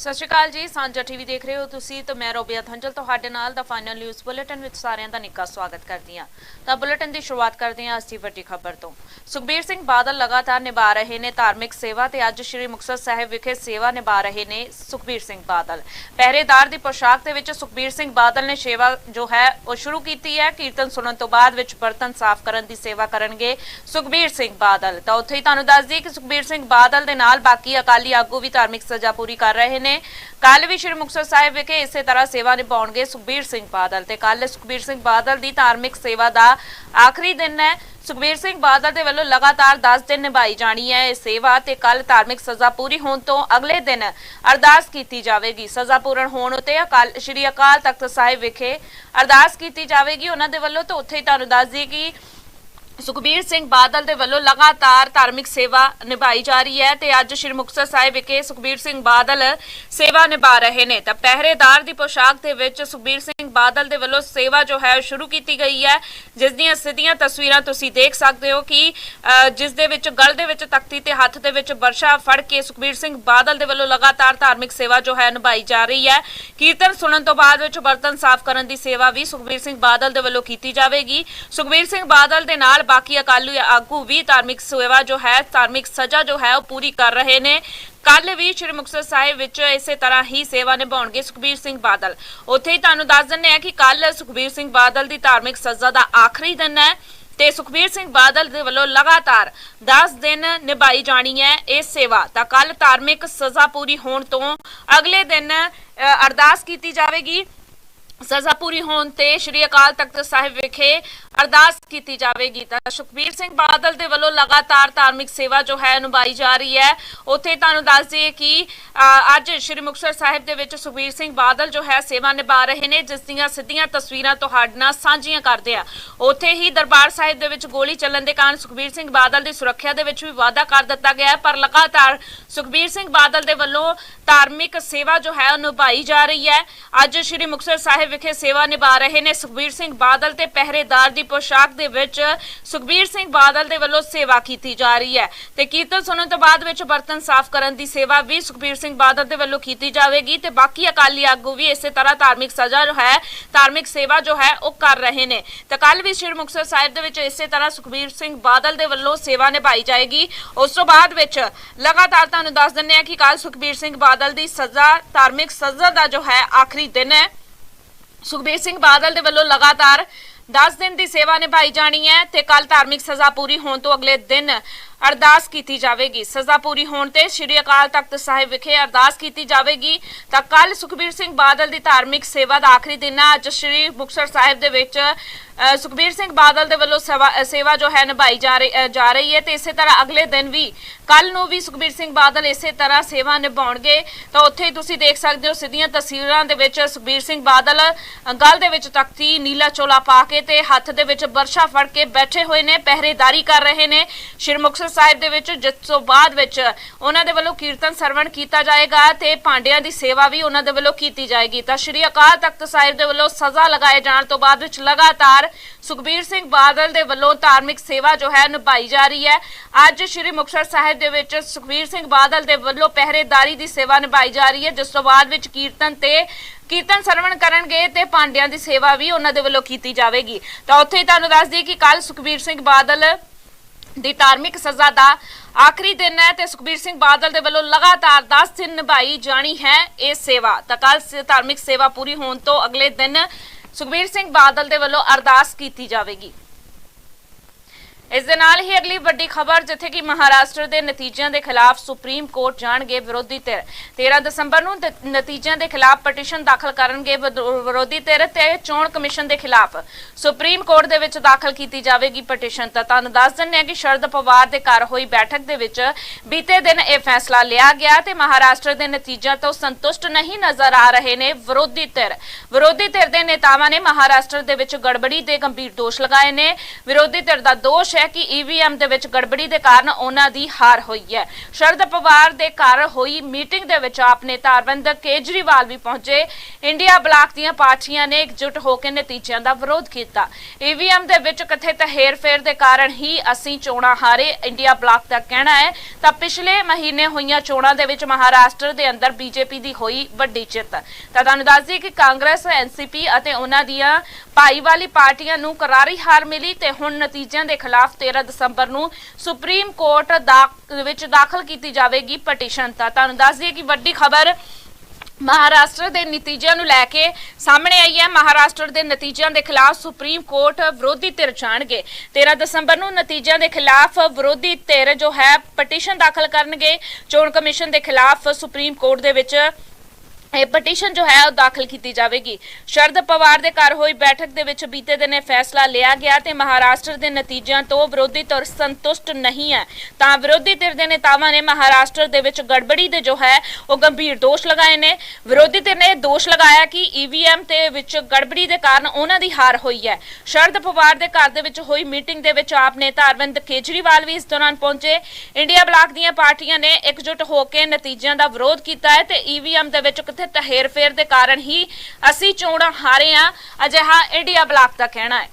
ਸਤਿ ਸ਼੍ਰੀ ਅਕਾਲ ਜੀ, ਸਾਂਝਾ ਟੀਵੀ ਦੇਖ ਰਹੇ ਹੋ ਤੁਸੀਂ ਤੇ ਮੈਂ ਰੋਬੀਆ ਧੰਜਲ, ਤੁਹਾਡੇ ਨਾਲ ਦਾ ਫਾਈਨਲ ਨਿਊਜ਼ ਬੁਲੇਟਿਨ ਵਿੱਚ ਸਾਰਿਆਂ ਦਾ ਨਿੱਘਾ ਸਵਾਗਤ ਕਰਦੀ ਹਾਂ। ਤਾਂ ਬੁਲੇਟਿਨ ਦੀ ਸ਼ੁਰੂਆਤ ਕਰਦੇ ਹਾਂ ਅੱਜ ਦੀ ਵੱਡੀ ਖਬਰ ਤੋਂ। ਸੁਖਬੀਰ ਸਿੰਘ ਬਾਦਲ ਲਗਾਤਾਰ ਨਿਭਾ ਰਹੇ ਨੇ ਧਾਰਮਿਕ ਸੇਵਾ ਤੇ ਅੱਜ ਸ੍ਰੀ ਮੁਕਤਸਰ ਸਾਹਿਬ ਵਿਖੇ ਸੇਵਾ ਨਿਭਾ ਰਹੇ ਨੇ ਸੁਖਬੀਰ ਸਿੰਘ ਬਾਦਲ। ਪਹਿਰੇਦਾਰ ਦੀ ਪੋਸ਼ਾਕ ਦੇ ਵਿੱਚ ਸੁਖਬੀਰ ਸਿੰਘ ਬਾਦਲ ਨੇ ਸੇਵਾ ਜੋ ਹੈ ਉਹ ਸ਼ੁਰੂ ਕੀਤੀ ਹੈ। ਕੀਰਤਨ ਸੁਣਨ ਤੋਂ ਬਾਅਦ ਵਿੱਚ ਬਰਤਨ ਸਾਫ਼ ਕਰਨ ਦੀ ਸੇਵਾ ਕਰਨਗੇ ਸੁਖਬੀਰ ਸਿੰਘ ਬਾਦਲ। ਤਾਂ ਉੱਥੇ ਹੀ ਤੁਹਾਨੂੰ ਦੱਸ ਦਈਏ ਕਿ ਸੁਖਬੀਰ ਸਿੰਘ ਬਾਦਲ ਦੇ ਨਾਲ ਬਾਕੀ ਅਕਾਲੀ ਆਗੂ ਵੀ ਧਾਰਮਿਕ ਸਜ਼ਾ ਪੂਰੀ ਕਰ ਰਹੇ ਨੇ। ਕੱਲ ਵੀ ਸ਼੍ਰੀ ਮੁਕਤਸਰ ਸਾਹਿਬ ਵਿਖੇ ਇਸੇ ਤਰ੍ਹਾਂ ਸੇਵਾ ਨਿਭਾਉਣਗੇ ਸੁਖਬੀਰ ਸਿੰਘ ਬਾਦਲ ਤੇ ਕੱਲ ਸੁਖਬੀਰ ਸਿੰਘ ਬਾਦਲ ਦੀ ਧਾਰਮਿਕ ਸੇਵਾ ਦਾ ਆਖਰੀ ਦਿਨ ਹੈ। ਸੁਖਬੀਰ ਸਿੰਘ ਬਾਦਲ ਦੇ ਵੱਲੋਂ ਲਗਾਤਾਰ 10 ਦਿਨ ਨਿਭਾਈ ਜਾਣੀ ਹੈ ਇਹ ਸੇਵਾ ਤੇ ਕੱਲ ਧਾਰਮਿਕ ਸਜ਼ਾ ਪੂਰੀ ਹੋਣ ਤੋਂ ਅਗਲੇ ਦਿਨ ਅਰਦਾਸ ਕੀਤੀ ਜਾਵੇਗੀ। ਸਜ਼ਾ ਪੂਰਨ ਹੋਣ ਉਤੇ ਅਕਾਲ ਸ਼੍ਰੀ ਅਕਾਲ ਤਖਤ ਸਾਹਿਬ ਵਿਖੇ ਅਰਦਾਸ ਕੀਤੀ ਜਾਵੇਗੀ। ਉਹਨਾਂ ਦੇ ਵੱਲੋਂ ਤਾਂ ਉੱਥੇ ਹੀ ਤੁਹਾਨੂੰ ਦੱਸ ਦਈਏ ਕਿ ਸੁਖਬੀਰ ਸਿੰਘ ਬਾਦਲ ਦੇ ਵੱਲੋਂ ਲਗਾਤਾਰ ਧਾਰਮਿਕ ਸੇਵਾ ਨਿਭਾਈ ਜਾ ਰਹੀ ਹੈ ਤੇ ਅੱਜ ਸ਼੍ਰੀ ਮੁਕਤਸਰ ਸਾਹਿਬ ਵਿਖੇ ਸੁਖਬੀਰ ਸਿੰਘ ਬਾਦਲ ਸੇਵਾ ਨਿਭਾ ਰਹੇ ਨੇ। ਤਾਂ ਪਹਿਰੇਦਾਰ ਦੀ ਪੋਸ਼ਾਕ ਦੇ ਵਿੱਚ ਸੁਖਬੀਰ ਸਿੰਘ ਬਾਦਲ ਦੇ ਵੱਲੋਂ ਸੇਵਾ ਜੋ ਹੈ ਸ਼ੁਰੂ ਕੀਤੀ ਗਈ ਹੈ। ਜਿਸ ਦੀਆਂ ਸਿੱਧੀਆਂ ਤਸਵੀਰਾਂ ਤੁਸੀਂ ਦੇਖ ਸਕਦੇ ਹੋ ਕਿ ਜਿਸ ਦੇ ਵਿੱਚ ਗਲ ਦੇ ਵਿੱਚ ਤਖਤੀ ਤੇ ਹੱਥ ਦੇ ਵਿੱਚ ਵਰਸ਼ਾ ਫੜ ਕੇ ਸੁਖਬੀਰ ਸਿੰਘ ਬਾਦਲ ਦੇ ਵੱਲੋਂ ਲਗਾਤਾਰ ਧਾਰਮਿਕ ਸੇਵਾ ਜੋ ਹੈ ਨਿਭਾਈ ਜਾ ਰਹੀ ਹੈ। ਕੀਰਤਨ ਸੁਣਨ ਤੋਂ ਬਾਅਦ ਵਿੱਚ ਬਰਤਨ ਸਾਫ਼ ਕਰਨ ਦੀ ਸੇਵਾ ਵੀ ਸੁਖਬੀਰ ਸਿੰਘ ਬਾਦਲ ਦੇ ਵੱਲੋਂ ਕੀਤੀ ਜਾਵੇਗੀ। ਸੁਖਬੀਰ ਸਿੰਘ ਬਾਦਲ ਦੇ ਨਾਲ ਬਾਕੀ ਅਕਾਲੀ ਆਗੂ ਵੀ ਧਾਰਮਿਕ ਸੇਵਾ ਜੋ ਹੈ, ਧਾਰਮਿਕ ਸਜ਼ਾ ਜੋ ਹੈ, ਉਹ ਪੂਰੀ ਕਰ ਰਹੇ ਨੇ। ਕੱਲ ਵੀ ਸ਼੍ਰੀ ਮੁਕਤਸਰ ਸਾਹਿਬ ਵਿੱਚ ਇਸੇ ਤਰ੍ਹਾਂ ਹੀ ਸੇਵਾ ਨਿਭਾਉਣਗੇ ਸੁਖਬੀਰ ਸਿੰਘ ਬਾਦਲ। ਉੱਥੇ ਹੀ ਤੁਹਾਨੂੰ ਦੱਸ ਦਿੰਦੇ ਆ ਕਿ ਕੱਲ ਸੁਖਬੀਰ ਸਿੰਘ ਬਾਦਲ ਦੀ ਧਾਰਮਿਕ ਸਜ਼ਾ ਦਾ ਆਖਰੀ ਦਿਨ ਹੈ ਤੇ ਸੁਖਬੀਰ ਸਿੰਘ ਬਾਦਲ ਦੇ ਵੱਲੋਂ ਲਗਾਤਾਰ 10 ਦਿਨ ਨਿਭਾਈ ਜਾਣੀ ਹੈ ਇਹ ਸੇਵਾ। ਤਾਂ ਕੱਲ ਧਾਰਮਿਕ ਸਜ਼ਾ ਪੂਰੀ ਹੋਣ ਤੋਂ ਅਗਲੇ ਦਿਨ ਅਰਦਾਸ ਕੀਤੀ ਜਾਵੇਗੀ। ਸਜ਼ਾ ਪੂਰੀ ਹੋਣ ਤੇ ਸ਼੍ਰੀ ਅਕਾਲ ਤਖਤ ਸਾਹਿਬ ਵਿਖੇ ਅਰਦਾਸ ਕੀਤੀ ਜਾਵੇਗੀ। ਤਾਂ ਸੁਖਬੀਰ ਸਿੰਘ ਬਾਦਲ ਦੇ ਵੱਲੋਂ ਲਗਾਤਾਰ ਧਾਰਮਿਕ ਸੇਵਾ ਜੋ ਹੈ ਨਿਭਾਈ ਜਾ ਰਹੀ ਹੈ। ਉੱਥੇ ਤੁਹਾਨੂੰ ਦੱਸ ਦਈਏ ਕਿ ਅੱਜ ਸ਼੍ਰੀ ਮੁਕਤਸਰ ਸਾਹਿਬ ਦੇ ਵਿੱਚ ਸੁਖਬੀਰ ਸਿੰਘ ਬਾਦਲ ਜੋ ਹੈ ਸੇਵਾ ਨਿਭਾ ਰਹੇ ਨੇ, ਜਿਸ ਦੀਆਂ ਸਿੱਧੀਆਂ ਤਸਵੀਰਾਂ ਤੁਹਾਡੇ ਨਾਲ ਸਾਂਝੀਆਂ ਕਰਦੇ ਆ। ਉੱਥੇ ਹੀ ਦਰਬਾਰ ਸਾਹਿਬ ਦੇ ਵਿੱਚ ਗੋਲੀ ਚੱਲਣ ਦੇ ਕਾਰਨ ਸੁਖਬੀਰ ਸਿੰਘ ਬਾਦਲ ਦੀ ਸੁਰੱਖਿਆ ਦੇ ਵਿੱਚ ਵੀ ਵਾਅਦਾ ਕਰ ਦਿੱਤਾ ਗਿਆ ਪਰ ਲਗਾਤਾਰ ਸੁਖਬੀਰ ਸਿੰਘ ਬਾਦਲ ਦੇ ਵੱਲੋਂ ਧਾਰਮਿਕ ਸੇਵਾ ਜੋ ਹੈ ਉਹ ਨਿਭਾਈ ਜਾ ਰਹੀ ਹੈ। ਅੱਜ ਸ਼੍ਰੀ ਮੁਕਤਸਰ ਸਾਹਿਬ ਵਿਖੇ ਸੇਵਾ ਨਿਭਾ ਰਹੇ ਨੇ ਸੁਖਬੀਰ ਸਿੰਘ ਬਾਦਲ ਤੇ ਪਹਿਰੇਦਾਰ ਦੀ ਪੋਸ਼ਾਕ ਦੇ ਵਿੱਚ ਸੁਖਬੀਰ ਸਿੰਘ ਬਾਦਲ ਦੇ ਵੱਲੋਂ ਸੇਵਾ ਕੀਤੀ ਜਾ ਰਹੀ ਹੈ ਤੇ ਕੀਰਤਨ ਸੁਣਨ ਤੋਂ ਬਾਅਦ ਵਿੱਚ ਬਰਤਨ ਸਾਫ਼ ਕਰਨ ਦੀ ਸੇਵਾ ਵੀ ਸੁਖਬੀਰ ਸਿੰਘ ਬਾਦਲ ਦੇ ਵੱਲੋਂ ਕੀਤੀ ਜਾਵੇਗੀ ਤੇ ਬਾਕੀ ਅਕਾਲੀ ਆਗੂ ਵੀ ਇਸੇ ਤਰ੍ਹਾਂ ਧਾਰਮਿਕ ਸਜ਼ਾ ਜੋ ਹੈ, ਧਾਰਮਿਕ ਸੇਵਾ ਜੋ ਹੈ, ਉਹ ਕਰ ਰਹੇ ਨੇ। ਤਾਂ ਕੱਲ ਵੀ ਸ਼੍ਰੀ ਮੁਕਤਸਰ ਸਾਹਿਬ ਦੇ ਵਿੱਚ ਇਸੇ ਤਰ੍ਹਾਂ ਸੁਖਬੀਰ ਸਿੰਘ ਬਾਦਲ ਦੇ ਵੱਲੋਂ ਸੇਵਾ ਨਿਭਾਈ ਜਾਏਗੀ। ਉਸ ਤੋਂ ਬਾਅਦ ਵਿੱਚ ਲਗਾਤਾਰ ਤੁਹਾਨੂੰ ਦੱਸ ਦਿੰਦੇ ਆ ਕਿ ਕੱਲ ਸੁਖਬੀਰ ਸਿੰਘ ਬਾਦਲ ਦੀ ਸਜ਼ਾ, ਧਾਰਮਿਕ ਸਜ਼ਾ ਦਾ ਜੋ ਹੈ, ਆਖਰੀ ਦਿਨ ਹੈ। ਸੁਖਬੀਰ ਸਿੰਘ ਬਾਦਲ ਦੇ ਵੱਲੋਂ ਲਗਾਤਾਰ 10 ਦਿਨ ਦੀ ਸੇਵਾ ਨਿਭਾਈ ਜਾਣੀ ਹੈ ਤੇ ਕੱਲ ਧਾਰਮਿਕ ਸਜ਼ਾ ਪੂਰੀ ਹੋਣ ਤੋਂ ਅਗਲੇ ਦਿਨ ਅਰਦਾਸ ਕੀਤੀ ਜਾਵੇਗੀ। ਸਜ਼ਾ ਪੂਰੀ ਹੋਣ ਤੇ ਸ੍ਰੀ ਅਕਾਲ ਤਖਤ ਸਾਹਿਬ ਵਿਖੇ ਅਰਦਾਸ ਕੀਤੀ ਜਾਵੇਗੀ। ਤਾਂ ਕੱਲ ਸੁਖਬੀਰ ਸਿੰਘ ਬਾਦਲ ਦੀ ਧਾਰਮਿਕ ਸੇਵਾ ਦਾ ਆਖਰੀ ਦਿਨ ਆ। ਅੱਜ ਸ੍ਰੀ ਮੁਕਤਸਰ ਸਾਹਿਬ ਦੇ ਵਿੱਚ ਸੁਖਬੀਰ ਸਿੰਘ ਬਾਦਲ ਦੇ ਵੱਲੋਂ ਸੇਵਾ ਸੇਵਾ ਜੋ ਹੈ ਨਿਭਾਈ ਜਾ ਰਹੀ ਜਾ ਰਹੀ ਹੈ ਤੇ ਇਸੇ ਤਰ੍ਹਾਂ ਅਗਲੇ ਦਿਨ ਵੀ ਕੱਲ ਨੂੰ ਵੀ ਸੁਖਬੀਰ ਸਿੰਘ ਬਾਦਲ ਇਸੇ ਤਰ੍ਹਾਂ ਸੇਵਾ ਨਿਭਾਉਣਗੇ। ਤਾਂ ਉੱਥੇ ਹੀ ਤੁਸੀਂ ਦੇਖ ਸਕਦੇ ਹੋ ਸਿੱਧੀਆਂ ਤਸਵੀਰਾਂ ਦੇ ਵਿੱਚ ਸੁਖਬੀਰ ਸਿੰਘ ਬਾਦਲ ਅ, ਗਲ ਦੇ ਵਿੱਚ ਤਖਤੀ ਨੀਲਾ ਚੋਲਾ ਪਾ ਕੇ ਤੇ ਹੱਥ ਦੇ ਵਿੱਚ ਬਰਸ਼ਾ ਫੜ ਕੇ ਬੈਠੇ ਹੋਏ ਨੇ ਪਹਿਰੇਦਾਰੀ ਕਰ ਰਹੇ ਨੇ। ਸ਼੍ਰੀ ਮੁਕਤਸਰ ਸਾਹਿਬ ਦੇ ਵਿੱਚ, ਜਿਸ ਤੋਂ ਬਾਅਦ ਵਿੱਚ ਉਹਨਾਂ ਦੇ ਵੱਲੋਂ ਕੀਰਤਨ ਸਰਵਣ ਕੀਤਾ ਜਾਏਗਾ ਤੇ ਪਾਂਡਿਆਂ ਦੀ ਸੇਵਾ ਵੀ ਉਹਨਾਂ ਦੇ ਵੱਲੋਂ ਕੀਤੀ ਜਾਏਗੀ। ਤਾਂ ਸ਼੍ਰੀ ਅਕਾਲ ਤਖਤ ਸਾਹਿਬ ਦੇ ਵੱਲੋਂ ਸਜ਼ਾ ਲਗਾਏ ਜਾਣ ਤੋਂ ਬਾਅਦ ਵਿੱਚ ਲਗਾਤਾਰ ਸੁਖਬੀਰ ਸਿੰਘ ਬਾਦਲ ਦੇ ਵੱਲੋਂ ਧਾਰਮਿਕ ਸੇਵਾ ਜੋ ਹੈ ਨਿਭਾਈ ਜਾ ਰਹੀ ਹੈ। ਅੱਜ ਸ਼੍ਰੀ ਮੁਕਤਸਰ ਸਾਹਿਬ ਦੇ ਵਿੱਚ ਸੁਖਬੀਰ ਸਿੰਘ ਬਾਦਲ ਦੇ ਵੱਲੋਂ ਪਹਿਰੇਦਾਰੀ ਦੀ ਸੇਵਾ ਨਿਭਾਈ ਜਾ ਰਹੀ ਹੈ। ਜਿਸ ਤੋਂ ਬਾਅਦ ਵਿੱਚ ਕੀਰਤਨ ਤੇ ਕੀਰਤਨ ਸਰਵਣ ਕਰਨਗੇ ਤੇ ਪਾਂਡਿਆਂ ਦੀ ਸੇਵਾ ਵੀ ਉਹਨਾਂ ਦੇ ਵੱਲੋਂ ਕੀਤੀ ਜਾਵੇਗੀ। ਤਾਂ ਉੱਥੇ ਹੀ ਤੁਹਾਨੂੰ ਦੱਸ ਦਈਏ ਕਿ ਕੱਲ ਸੁਖਬੀਰ ਸਿੰਘ ਬਾਦਲ ਦੀ ਧਾਰਮਿਕ ਸਜ਼ਾ ਦਾ ਆਖਰੀ ਦਿਨ ਹੈ ਤੇ ਸੁਖਬੀਰ ਸਿੰਘ ਬਾਦਲ ਦੇ ਵੱਲੋਂ ਲਗਾਤਾਰ 10 ਦਿਨ ਨਿਭਾਈ ਜਾਣੀ ਹੈ ਇਹ ਸੇਵਾ। ਤਾਂ ਕੱਲ ਧਾਰਮਿਕ ਸੇਵਾ ਪੂਰੀ ਹੋਣ ਤੋਂ ਅਗਲੇ ਦਿਨ ਸੁਖਬੀਰ ਸਿੰਘ ਬਾਦਲ ਦੇ ਵੱਲੋਂ ਅਰਦਾਸ ਕੀਤੀ ਜਾਵੇਗੀ। ਇਸ ਦੇ ਨਾਲ ਹੀ ਅਗਲੀ ਵੱਡੀ ਖਬਰ ਜਿੱਥੇ ਕਿ ਮਹਾਰਾਸ਼ਟਰ ਦੇ ਨਤੀਜਿਆਂ ਦੇ ਖਿਲਾਫ ਸੁਪਰੀਮ ਕੋਰਟ ਜਾਣਗੇ ਵਿਰੋਧੀ ਧਿਰ। 13 ਦਸੰਬਰ ਨੂੰ ਨਤੀਜਿਆਂ ਦੇ ਖਿਲਾਫ ਪਟੀਸ਼ਨ ਦਾਖਲ ਕਰਨਗੇ ਵਿਰੋਧੀ ਧਿਰ ਤੇ ਚੋਣ ਕਮਿਸ਼ਨ ਦੇ ਖਿਲਾਫ। ਸੁਪਰੀਮ ਕੋਰਟ ਦੇ ਵਿੱਚ ਦਾਖਲ ਕੀਤੀ ਜਾਵੇਗੀ ਪਟੀਸ਼ਨ। ਤਾਂ ਤੁਹਾਨੂੰ ਦੱਸ ਦਿੰਦੇ ਹਾਂ ਕਿ ਸ਼ਰਦ ਪਵਾਰ ਦੇ ਘਰ ਹੋਈ ਬੈਠਕ ਦੇ ਵਿੱਚ ਬੀਤੇ ਦਿਨ ਇਹ ਫੈਸਲਾ ਲਿਆ ਗਿਆ ਤੇ ਮਹਾਰਾਸ਼ਟਰ ਦੇ ਨਤੀਜਿਆਂ ਤੋਂ ਸੰਤੁਸ਼ਟ ਨਹੀਂ ਨਜ਼ਰ ਆ ਰਹੇ ਨੇ ਵਿਰੋਧੀ ਧਿਰ। ਵਿਰੋਧੀ ਧਿਰ ਦੇ ਨੇਤਾਵਾਂ ਨੇ ਮਹਾਰਾਸ਼ਟਰ ਦੇ ਵਿੱਚ ਗੜਬੜੀ ਦੇ ਗੰਭੀਰ ਦੋਸ਼ ਲਗਾਏ ਨੇ। ਵਿਰੋਧੀ ਧਿਰ ਦਾ ਦੋਸ਼ ਹੈ ਕਿ ਈਵੀਐਮ ਦੇ ਵਿੱਚ ਗੜਬੜੀ ਦੇ ਕਾਰਨ ਉਹਨਾਂ ਦੀ ਹਾਰ ਹੋਈ ਹੈ। ਸ਼ਰਦ ਪਵਾਰ ਦੇ ਘਰ ਹੋਈ ਮੀਟਿੰਗ ਦੇ ਵਿੱਚ ਆਪ ਨੇਤਾ ਅਰਵਿੰਦ ਕੇਜਰੀਵਾਲ ਵੀ ਪਹੁੰਚੇ। ਇੰਡੀਆ ਬਲਾਕ ਦੀਆਂ ਪਾਰਟੀਆਂ ਨੇ ਇਕਜੁੱਟ ਹੋ ਕੇ ਨਤੀਜਿਆਂ ਦਾ ਵਿਰੋਧ ਕੀਤਾ। ਈਵੀਐਮ ਦੇ ਵਿੱਚ ਕਥਿਤ ਹੇਰਫੇਰ ਦੇ ਕਾਰਨ ਹੀ ਅਸੀਂ ਚੋਣਾਂ ਹਾਰੇ। ਇੰਡੀਆ ਬਲਾਕ ਦਾ ਕਹਿਣਾ ਹੈ, ਤਾਂ ਪਿਛਲੇ ਮਹੀਨੇ ਹੋਈਆਂ ਚੋਣਾਂ ਦੇ ਵਿੱਚ ਮਹਾਰਾਸ਼ਟਰ ਦੇ ਅੰਦਰ ਬੀਜੇਪੀ ਦੀ ਹੋਈ ਵੱਡੀ ਜਿੱਤ। ਤਾਂ ਤੁਹਾਨੂੰ ਦੱਸ ਦਈਏ ਕਿ ਕਾਂਗਰਸ ਐਨਸੀਪੀ ਅਤੇ ਉਹਨਾਂ ਦੀਆਂ ਭਾਈਵਾਲੀ ਪਾਰਟੀਆਂ ਨੂੰ ਕਰਾਰੀ ਹਾਰ ਮਿਲੀ ਤੇ ਹੁਣ ਨਤੀਜਿਆਂ ਦੇ ਖਿਲਾਫ 13 ਦਸੰਬਰ ਨੂੰ ਸੁਪਰੀਮ ਕੋਰਟ ਦਾ ਵਿੱਚ ਦਾਖਲ ਕੀਤੀ ਜਾਵੇਗੀ ਪਟੀਸ਼ਨ। ਤਾਂ ਤੁਹਾਨੂੰ ਦੱਸ ਦਈਏ ਕਿ ਵੱਡੀ ਖਬਰ ਮਹਾਰਾਸ਼ਟਰ ਦੇ ਨਤੀਜਿਆਂ ਨੂੰ ਲੈ ਕੇ ਸਾਹਮਣੇ ਆਈ ਹੈ। ਮਹਾਰਾਸ਼ਟਰ ਦੇ ਨਤੀਜਿਆਂ ਦੇ ਖਿਲਾਫ ਸੁਪਰੀਮ ਕੋਰਟ ਵਿਰੋਧੀ ਧਿਰ ਜਾਣਗੇ। 13 ਦਸੰਬਰ ਨੂੰ ਨਤੀਜਿਆਂ ਦੇ ਖਿਲਾਫ ਵਿਰੋਧੀ ਧਿਰ ਜੋ ਹੈ, ਪਟੀਸ਼ਨ ਦਾਖਲ ਕਰਨਗੇ। ਚੋਣ ਕਮਿਸ਼ਨ ਦੇ ਖਿਲਾਫ ਸੁਪਰੀਮ ਕੋਰਟ ਦੇ ਵਿੱਚ ਇਹ ਪਟੀਸ਼ਨ ਜੋ ਹੈ ਉਹ ਦਾਖਲ ਕੀਤੀ ਜਾਵੇਗੀ। ਸ਼ਰਦ ਪਵਾਰ ਦੇ ਘਰ ਹੋਈ ਬੈਠਕ ਦੇ ਵਿੱਚ ਬੀਤੇ ਦਿਨ ਇਹ ਫੈਸਲਾ ਲਿਆ ਗਿਆ ਤੇ ਮਹਾਰਾਸ਼ਟਰ ਦੇ ਨਤੀਜਿਆਂ ਤੋਂ ਵਿਰੋਧੀ ਧਿਰ ਸੰਤੁਸ਼ਟ ਨਹੀਂ ਹੈ। ਤਾਂ ਵਿਰੋਧੀ ਧਿਰ ਦੇ ਨੇਤਾਵਾਂ ਨੇ ਮਹਾਰਾਸ਼ਟਰ ਦੇ ਵਿੱਚ ਗੜਬੜੀ ਦੇ ਜੋ ਹੈ, ਉਹ ਗੰਭੀਰ ਦੋਸ਼ ਲਗਾਏ ਨੇ। ਵਿਰੋਧੀ ਧਿਰ ਨੇ ਦੋਸ਼ ਲਗਾਇਆ ਕਿ ਈਵੀਐਮ ਤੇ ਵਿੱਚ ਗੜਬੜੀ ਦੇ ਕਾਰਨ ਉਹਨਾਂ ਦੀ ਹਾਰ ਹੋਈ ਹੈ। ਸ਼ਰਦ ਪਵਾਰ ਦੇ ਘਰ ਦੇ ਵਿੱਚ ਹੋਈ ਮੀਟਿੰਗ ਦੇ ਵਿੱਚ ਆਪ ਨੇਤਾ ਅਰਵਿੰਦ ਕੇਜਰੀਵਾਲ ਵੀ ਇਸ ਦੌਰਾਨ ਪਹੁੰਚੇ। ਇੰਡੀਆ ਬਲਾਕ ਦੀਆਂ ਪਾਰਟੀਆਂ ਨੇ ਇਕਜੁੱਟ ਹੋ ਕੇ ਨਤੀਜਿਆਂ ਦਾ ਵਿਰੋਧ ਕੀਤਾ ਹੈ ਤੇ ਈਵੀਐਮ ਦੇ ਵਿੱਚ ਕਥਿਤ ਹੇਰਫੇਰ ਦੇ ਕਾਰਨ ਹੀ ਅਸੀਂ ਚੋਣਾਂ ਹਾਰੇ ਆ ਅਜਿਹਾ ਇੰਡੀਆ ਬਲਾਕ ਦਾ ਕਹਿਣਾ ਹੈ।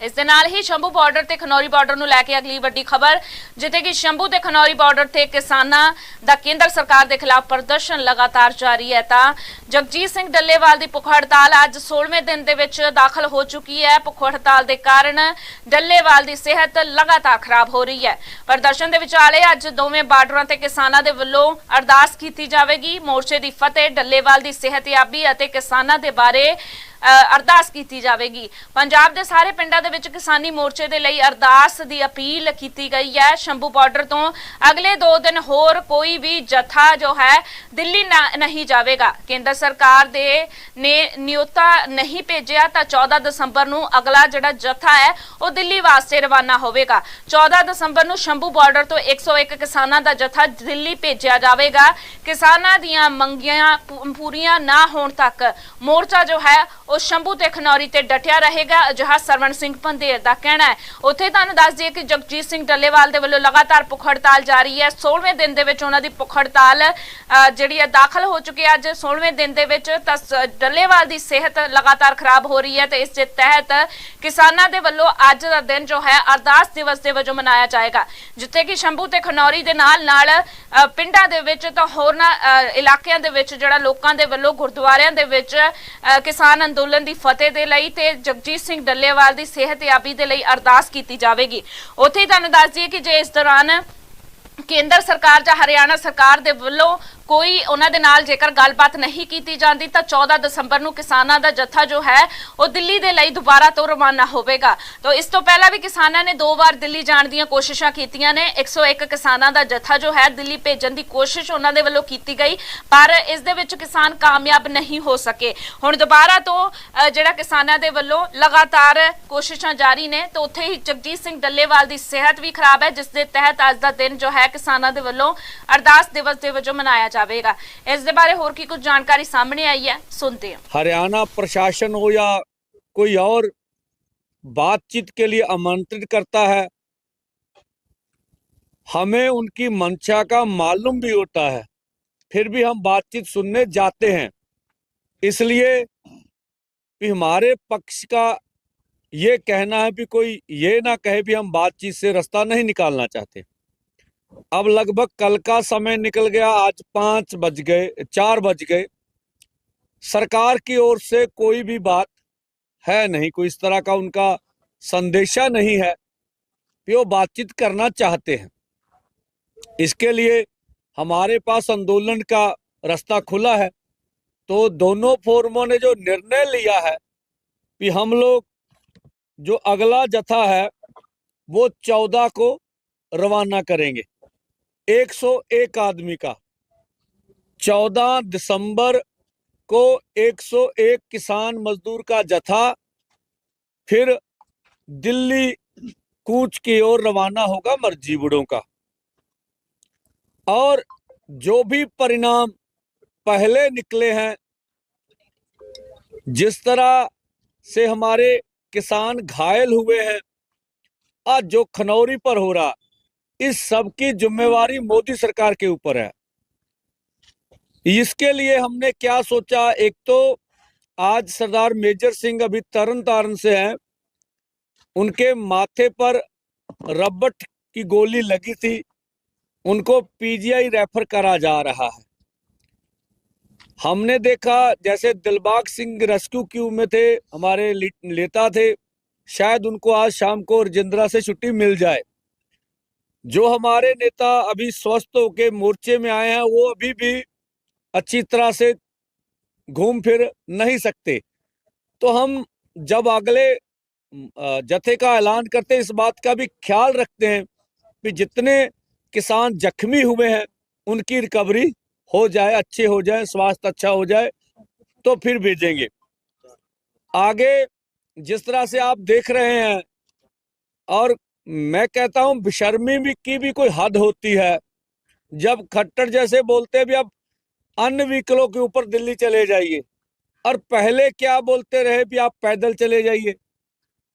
ਇਸ ਦੇ ਨਾਲ ਹੀ ਸ਼ੰਭੂ ਬਾਰਡਰ ਤੇ ਖਨੌਰੀ ਬਾਰਡਰ ਨੂੰ ਲੈ ਕੇ ਅਗਲੀ ਵੱਡੀ ਖਬਰ, ਜਿੱਥੇ ਕਿ ਸ਼ੰਭੂ ਤੇ ਖਨੌਰੀ ਬਾਰਡਰ ਤੇ ਕਿਸਾਨਾਂ ਦਾ ਕੇਂਦਰ ਸਰਕਾਰ ਦੇ ਖਿਲਾਫ ਪ੍ਰਦਰਸ਼ਨ ਲਗਾਤਾਰ ਜਾਰੀ ਹੈ ਤਾਂ ਜਗਜੀਤ ਸਿੰਘ ਡੱਲੇਵਾਲ ਦੀ ਭੁੱਖ ਹੜਤਾਲ ਅੱਜ 16ਵੇਂ ਦਿਨ ਦੇ ਵਿੱਚ ਦਾਖਲ ਹੋ ਚੁੱਕੀ ਹੈ। ਭੁੱਖ ਹੜਤਾਲ ਦੇ ਕਾਰਨ ਡੱਲੇਵਾਲ ਦੀ ਸਿਹਤ ਲਗਾਤਾਰ ਖਰਾਬ ਹੋ ਰਹੀ ਹੈ। ਪ੍ਰਦਰਸ਼ਨ ਦੇ ਵਿਚਾਲੇ ਅੱਜ ਦੋਵੇਂ ਬਾਰਡਰਾਂ ਤੇ ਕਿਸਾਨਾਂ ਦੇ ਵੱਲੋਂ ਅਰਦਾਸ ਕੀਤੀ ਜਾਵੇਗੀ। ਮੋਰਚੇ ਦੀ ਫਤਿਹ, ਡੱਲੇਵਾਲ ਦੀ ਸਿਹਤਯਾਬੀ ਅਤੇ ਕਿਸਾਨਾਂ ਦੇ ਬਾਰੇ ਅਰਦਾਸ ਕੀਤੀ ਜਾਵੇਗੀ। ਪੰਜਾਬ ਦੇ ਸਾਰੇ ਪਿੰਡਾਂ ਦੇ ਵਿੱਚ ਕਿਸਾਨੀ ਮੋਰਚੇ ਦੇ ਲਈ ਅਰਦਾਸ ਦੀ ਅਪੀਲ ਕੀਤੀ ਗਈ ਹੈ। ਸ਼ੰਭੂ ਬਾਰਡਰ ਤੋਂ ਅਗਲੇ 2 ਦਿਨ ਹੋਰ ਕੋਈ ਵੀ ਜਥਾ ਜੋ ਹੈ, ਦਿੱਲੀ ਨਾ- ਨਹੀਂ ਜਾਵੇਗਾ। ਕੇਂਦਰ ਸਰਕਾਰ ਦੇ ਨੇ ਨਿਯੋਤਾ ਨਹੀਂ ਭੇਜਿਆ ਤਾਂ 14 ਦਸੰਬਰ ਨੂੰ ਅਗਲਾ ਜਿਹੜਾ ਜਥਾ ਹੈ, ਉਹ ਦਿੱਲੀ ਵਾਸਤੇ ਰਵਾਨਾ ਹੋਵੇਗਾ। 14 ਦਸੰਬਰ ਨੂੰ ਸ਼ੰਭੂ ਬਾਰਡਰ ਤੋਂ 101 ਕਿਸਾਨਾਂ ਦਾ ਜਥਾ ਦਿੱਲੀ ਭੇਜਿਆ ਜਾਵੇਗਾ। ਕਿਸਾਨਾਂ ਦੀਆਂ ਮੰਗੀਆਂ ਪੂਰੀਆਂ ਨਾ ਹੋਣ ਤੱਕ ਮੋਰਚਾ ਜੋ ਹੈ ਉਹ ਸ਼ੰਭੂ ਤੇ ਖਨੌਰੀ ਤੇ ਡਟਿਆ ਰਹੇਗਾ। ਅਜਿਹਾ ਸਰਵਣ ਸਿੰਘ ਪੰਧੇਰ ਦਾ ਕਹਿਣਾ ਹੈ। ਉੱਥੇ ਤੁਹਾਨੂੰ ਦੱਸ ਦਈਏ ਕਿ ਜਗਜੀਤ ਸਿੰਘ ਡੱਲੇਵਾਲ ਦੇ ਵੱਲੋਂ ਲਗਾਤਾਰ ਭੁੱਖ ਹੜਤਾਲ ਜਾਰੀ ਹੈ। 16ਵੇਂ ਦਿਨ ਦੇ ਵਿੱਚ ਉਹਨਾਂ ਦੀ ਭੁੱਖ ਹੜਤਾਲ ਜਿਹੜੀ ਹੈ ਦਾਖਲ ਹੋ ਚੁੱਕੀ ਹੈ। ਅੱਜ 16ਵੇਂ ਦਿਨ ਦੇ ਵਿੱਚ ਤਾਂ ਸ- ਡੱਲੇਵਾਲ ਦੀ ਸਿਹਤ ਲਗਾਤਾਰ ਖਰਾਬ ਹੋ ਰਹੀ ਹੈ ਤੇ ਇਸ ਦੇ ਤਹਿਤ ਕਿਸਾਨਾਂ ਦੇ ਵੱਲੋਂ ਅੱਜ ਦਾ ਦਿਨ ਜੋ ਹੈ, ਅਰਦਾਸ ਦਿਵਸ ਦੇ ਵਜੋਂ ਮਨਾਇਆ ਜਾਏਗਾ। ਜਿੱਥੇ ਕਿ ਸ਼ੰਭੂ ਤੇ ਖਨੌਰੀ ਦੇ ਨਾਲ ਨਾਲ ਪਿੰਡਾਂ ਦੇ ਵਿੱਚ ਤਾਂ ਹੋਰਨਾਂ ਇਲਾਕਿਆਂ ਦੇ ਵਿੱਚ ਜਿਹੜਾ ਲੋਕਾਂ ਦੇ ਵੱਲੋਂ ਗੁਰਦੁਆਰਿਆਂ ਦੇ ਵਿੱਚ ਕਿਸਾਨ ਅੰਦੋਲਨ ਦੀ ਫਤਿਹ ਦੇ ਲਈ ਤੇ ਜਗਜੀਤ ਸਿੰਘ ਡੱਲੇਵਾਲ ਦੀ ਸਿਹਤਯਾਬੀ ਦੇ ਲਈ ਅਰਦਾਸ ਕੀਤੀ ਜਾਵੇਗੀ। ਉੱਥੇ ਹੀ ਤੁਹਾਨੂੰ ਦੱਸ ਦਈਏ ਕਿ ਜੇ ਇਸ ਦੌਰਾਨ ਕੇਂਦਰ ਸਰਕਾਰ ਜਾਂ ਹਰਿਆਣਾ ਸਰਕਾਰ ਦੇ ਵੱਲੋਂ ਕੋਈ ਉਹਨਾਂ ਦੇ ਨਾਲ ਜੇਕਰ ਗੱਲਬਾਤ ਨਹੀਂ ਕੀਤੀ ਜਾਂਦੀ, ਤਾਂ 14 ਦਸੰਬਰ ਨੂੰ ਕਿਸਾਨਾਂ ਦਾ ਜਥਾ ਜੋ ਹੈ, ਉਹ ਦਿੱਲੀ ਦੇ ਲਈ ਦੁਬਾਰਾ ਤੋਂ ਰਵਾਨਾ ਹੋਵੇਗਾ। ਤਾਂ ਇਸ ਤੋਂ ਪਹਿਲਾਂ ਵੀ ਕਿਸਾਨਾਂ ਨੇ ਦੋ ਵਾਰ ਦਿੱਲੀ ਜਾਣ ਦੀਆਂ ਕੋਸ਼ਿਸ਼ਾਂ ਕੀਤੀਆਂ ਨੇ। 101 ਕਿਸਾਨਾਂ ਦਾ ਜਥਾ ਜੋ ਹੈ, ਦਿੱਲੀ ਭੇਜਣ ਦੀ ਕੋਸ਼ਿਸ਼ ਉਹਨਾਂ ਦੇ ਵੱਲੋਂ ਕੀਤੀ ਗਈ, ਪਰ ਇਸ ਦੇ ਵਿੱਚ ਕਿਸਾਨ ਕਾਮਯਾਬ ਨਹੀਂ ਹੋ ਸਕੇ। ਹੁਣ ਦੁਬਾਰਾ ਤੋਂ ਜਿਹੜਾ ਕਿਸਾਨਾਂ ਦੇ ਵੱਲੋਂ ਲਗਾਤਾਰ ਕੋਸ਼ਿਸ਼ਾਂ ਜਾਰੀ ਨੇ, ਤਾਂ ਉੱਥੇ ਹੀ ਜਗਜੀਤ ਸਿੰਘ ਡੱਲੇਵਾਲ ਦੀ ਸਿਹਤ ਵੀ ਖਰਾਬ ਹੈ, ਜਿਸ ਦੇ ਤਹਿਤ ਅੱਜ ਦਾ ਦਿਨ ਜੋ ਹੈ, ਕਿਸਾਨਾਂ ਦੇ ਵੱਲੋਂ ਅਰਦਾਸ ਦਿਵਸ ਦੇ ਵਜੋਂ ਮਨਾਇਆ ਜਾਵੇਗਾ ਇਸ ਦੇ ਬਾਰੇ ਹੋਰ ਕੀ ਕੁਝ ਜਾਣਕਾਰੀ ਸਾਹਮਣੇ ਆਈ ਹੈ ਸੁਣਦੇ ਹਾਂ हरियाणा प्रशासन हो या कोई और बातचीत के लिए आमंत्रित करता है हमें उनकी मंशा का मालूम भी होता है फिर भी हम बातचीत सुनने जाते हैं इसलिए भी हमारे पक्ष का ये कहना है भी कोई ये ना कहे भी हम बातचीत से रास्ता नहीं निकालना चाहते अब लगभग कल का समय निकल गया, आज पाँच बज गए, चार बज गए। सरकार की ओर से कोई भी बात है नहीं, कोई इस तरह का उनका संदेशा नहीं है कि वो बातचीत करना चाहते हैं। इसके लिए हमारे पास आंदोलन का रास्ता खुला है तो दोनों फोरमों ने जो निर्णय लिया है कि हम लोग जो अगला जथा है, वो चौदह को रवाना करेंगे। 101 आदमी का। 14 दिसंबर को 101 किसान मजदूर का जथा फिर दिल्ली कूच की ओर रवाना होगा मर्जीबुड़ों का। और जो भी परिणाम पहले निकले हैं, जिस तरह से हमारे किसान घायल हुए हैं, आज जो खनौरी पर हो रहा इस सब की जिम्मेवारी मोदी सरकार के ऊपर है। इसके लिए हमने क्या सोचा? एक तो आज सरदार मेजर सिंह अभी तरन तारण से हैं। उनके माथे पर रबट की गोली लगी थी। उनको पीजीआई रेफर करा जा रहा है। हमने देखा, जैसे दिलबाग सिंह रेस्क्यू क्यू में थे, हमारे नेता थे, शायद उनको आज शाम को रजिंद्रा से छुट्टी मिल जाए। जो हमारे नेता अभी स्वस्थ होके मोर्चे में आए हैं, वो अभी भी अच्छी तरह से घूम फिर नहीं सकते। तो हम जब अगले जत्थे का ऐलान करते इस बात का भी ख्याल रखते हैं कि जितने किसान जख्मी हुए हैं, उनकी रिकवरी हो जाए, अच्छे हो जाए, स्वास्थ्य अच्छा हो जाए तो फिर भेजेंगे। आगे जिस तरह से आप देख रहे हैं और मैं कहता हूँ, बेशर्मी भी की भी कोई हद होती है। जब खट्टर जैसे बोलते भी अब अन्य व्हीकलों के ऊपर दिल्ली चले जाइए, और पहले क्या बोलते रहे, भी आप पैदल चले जाइए।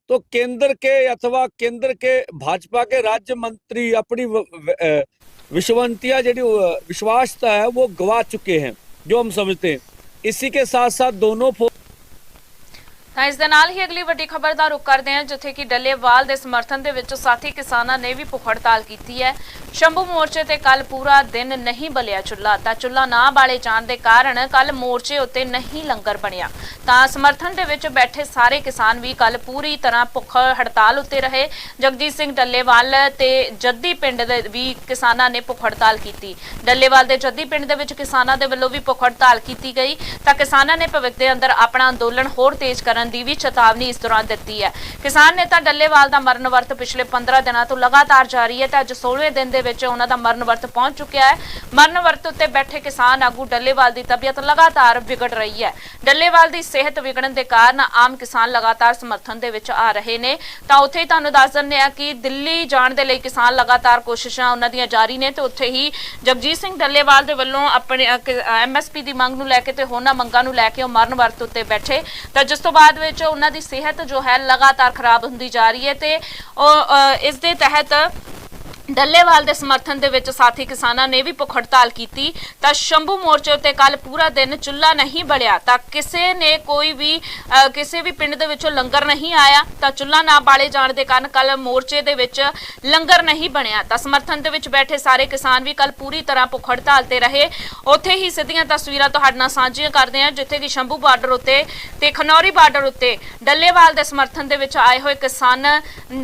तो केंद्र के अथवा केंद्र के भाजपा के राज्य मंत्री अपनी विश्वंतिया जी विश्वासता है, वो गवा चुके हैं, जो हम समझते हैं। इसी के साथ साथ दोनों ਤਾਂ ਇਸ ਦੇ ਨਾਲ ਹੀ ਅਗਲੀ ਵੱਡੀ ਖਬਰ ਦਾ ਰੁਕ ਕਰਦੇ ਹਾਂ, ਜਿੱਥੇ ਕਿ ਡੱਲੇਵਾਲ ਦੇ ਸਮਰਥਨ ਦੇ ਵਿੱਚ ਸਾਥੀ ਕਿਸਾਨਾਂ ਨੇ ਵੀ ਭੁੱਖ ਹੜਤਾਲ ਕੀਤੀ ਹੈ। ਸ਼ੰਭੂ ਮੋਰਚੇ ਤੇ ਕੱਲ ਪੂਰਾ ਦਿਨ ਨਹੀਂ ਬਲਿਆ ਚੁੱਲਾ ਤਾਂ ਚੁੱਲਾ ਨਾ ਬਾਲੇ ਜਾਣ ਦੇ ਕਾਰਨ ਕੱਲ ਮੋਰਚੇ ਉੱਤੇ ਨਹੀਂ ਲੰਗਰ ਬਣਿਆ। ਤਾਂ ਸਮਰਥਨ ਦੇ ਵਿੱਚ ਬੈਠੇ ਸਾਰੇ ਕਿਸਾਨ ਵੀ ਕੱਲ ਪੂਰੀ ਤਰ੍ਹਾਂ ਭੁੱਖ ਹੜਤਾਲ ਉੱਤੇ ਰਹੇ। ਜਗਜੀਤ ਸਿੰਘ ਡੱਲੇਵਾਲ ਤੇ ਜੱਦੀ ਪਿੰਡ ਦੇ ਵੀ ਕਿਸਾਨਾਂ ਨੇ ਭੁੱਖ ਹੜਤਾਲ ਕੀਤੀ। ਡੱਲੇਵਾਲ ਦੇ ਜੱਦੀ ਪਿੰਡ ਦੇ ਵਿੱਚ ਕਿਸਾਨਾਂ ਦੇ ਵੱਲੋਂ ਵੀ ਭੁੱਖ ਹੜਤਾਲ ਕੀਤੀ ਗਈ। ਤਾਂ ਕਿਸਾਨਾਂ ਨੇ ਭਵਿੱਖ ਦੇ ਅੰਦਰ ਆਪਣਾ ਅੰਦੋਲਨ ਹੋਰ ਤੇਜ਼ ਕਰਨ ਦੀ ਵੀ ਚੇਤਾਵਨੀ ਇਸ ਦੌਰਾਨ ਦਿੱਤੀ ਹੈ। ਕਿਸਾਨ ਨੇਤਾ ਡੱਲੇਵਾਲ ਦਾ ਮਰਨ ਵਰਤ ਪਿਛਲੇ 15 ਦਿਨਾਂ ਤੋਂ ਲਗਾਤਾਰ ਜਾਰੀ ਹੈ ਤੇ ਅੱਜ 16ਵੇਂ ਦਿਨ ਦੇ ਵਿੱਚ ਉਹਨਾਂ ਦਾ ਮਰਨ ਵਰਤ ਪਹੁੰਚ ਚੁੱਕਿਆ ਹੈ। ਮਰਨ ਵਰਤ ਉੱਤੇ ਬੈਠੇ ਕਿਸਾਨ ਆਗੂ ਡੱਲੇਵਾਲ ਦੀ ਤਬੀਅਤ ਲਗਾਤਾਰ ਵਿਗੜ ਰਹੀ ਹੈ। ਡੱਲੇਵਾਲ ਦੀ ਸਿਹਤ ਵਿਗੜਨ ਦੇ ਕਾਰਨ ਆਮ ਕਿਸਾਨ ਲਗਾਤਾਰ ਸਮਰਥਨ ਦੇ ਵਿੱਚ ਆ ਰਹੇ ਨੇ। ਤਾਂ ਉੱਥੇ ਤੁਹਾਨੂੰ ਦੱਸ ਦਿੰਦੇ ਆ ਕਿ ਦਿੱਲੀ ਜਾਣ ਦੇ ਲਈ ਕਿਸਾਨ ਲਗਾਤਾਰ ਕੋਸ਼ਿਸ਼ਾਂ ਉਹਨਾਂ ਦੀਆਂ ਜਾਰੀ ਨੇ ਤੇ ਉੱਥੇ ਹੀ ਜਗਜੀਤ ਸਿੰਘ ਡੱਲੇਵਾਲ ਦੇ ਵੱਲੋਂ ਆਪਣੇ ਐਮਐਸਪੀ ਦੀ ਮੰਗ ਨੂੰ ਲੈ ਕੇ ਤੇ ਹੋਰਨਾਂ ਮੰਗਾਂ ਨੂੰ ਲੈ ਕੇ ਉਹ ਮਰਨ ਵਰਤ ਉੱਤੇ ਬੈਠੇ। ਤਾਂ ਜਿਸ ਤੋਂ ਬਾਅਦ ਵਿੱਚ ਉਹਨਾਂ ਦੀ ਸਿਹਤ ਜੋ ਹੈ ਲਗਾਤਾਰ ਖਰਾਬ ਹੁੰਦੀ ਜਾ ਰਹੀ ਹੈ ਤੇ ਉਹ ਅ, ਇਸ ਦੇ ਤਹਿਤ ਡੱਲੇਵਾਲ ਦੇ ਸਮਰਥਨ ਦੇ ਵਿੱਚ ਸਾਥੀ ਕਿਸਾਨਾਂ ਨੇ ਵੀ ਭੁੱਖ ਹੜਤਾਲ ਕੀਤੀ ਤਾਂ ਸ਼ੰਭੂ ਮੋਰਚੇ ਉੱਤੇ ਕੱਲ ਪੂਰਾ ਦਿਨ ਚੁੱਲ੍ਹਾ ਨਹੀਂ ਬਲਿਆ ਤਾਂ ਕਿਸੇ ਨੇ ਕੋਈ ਵੀ ਅ, ਕਿਸੇ ਵੀ ਪਿੰਡ ਦੇ ਵਿੱਚੋਂ ਲੰਗਰ ਨਹੀਂ ਆਇਆ ਤਾਂ ਚੁੱਲ੍ਹਾ ਨਾ ਬਾਲੇ ਜਾਣ ਦੇ ਕਾਰਨ ਕੱਲ ਮੋਰਚੇ ਦੇ ਵਿੱਚ ਲੰਗਰ ਨਹੀਂ ਬਣਿਆ। ਤਾਂ ਸਮਰਥਨ ਦੇ ਵਿੱਚ ਬੈਠੇ ਸਾਰੇ ਕਿਸਾਨ ਵੀ ਕੱਲ ਪੂਰੀ ਤਰ੍ਹਾਂ ਭੁੱਖ ਹੜਤਾਲ ਤੇ ਰਹੇ। ਉੱਥੇ ਹੀ ਸਿੱਧੀਆਂ ਤਸਵੀਰਾਂ ਤੁਹਾਡੇ ਨਾਲ ਸਾਂਝੀਆਂ ਕਰਦੇ ਹਾਂ ਜਿੱਥੇ ਕਿ ਸ਼ੰਭੂ ਬਾਰਡਰ ਉੱਤੇ ਤੇ ਖਨੌਰੀ ਬਾਰਡਰ ਉੱਤੇ ਡੱਲੇਵਾਲ ਦੇ ਸਮਰਥਨ ਦੇ ਵਿੱਚ ਆਏ ਹੋਏ ਕਿਸਾਨ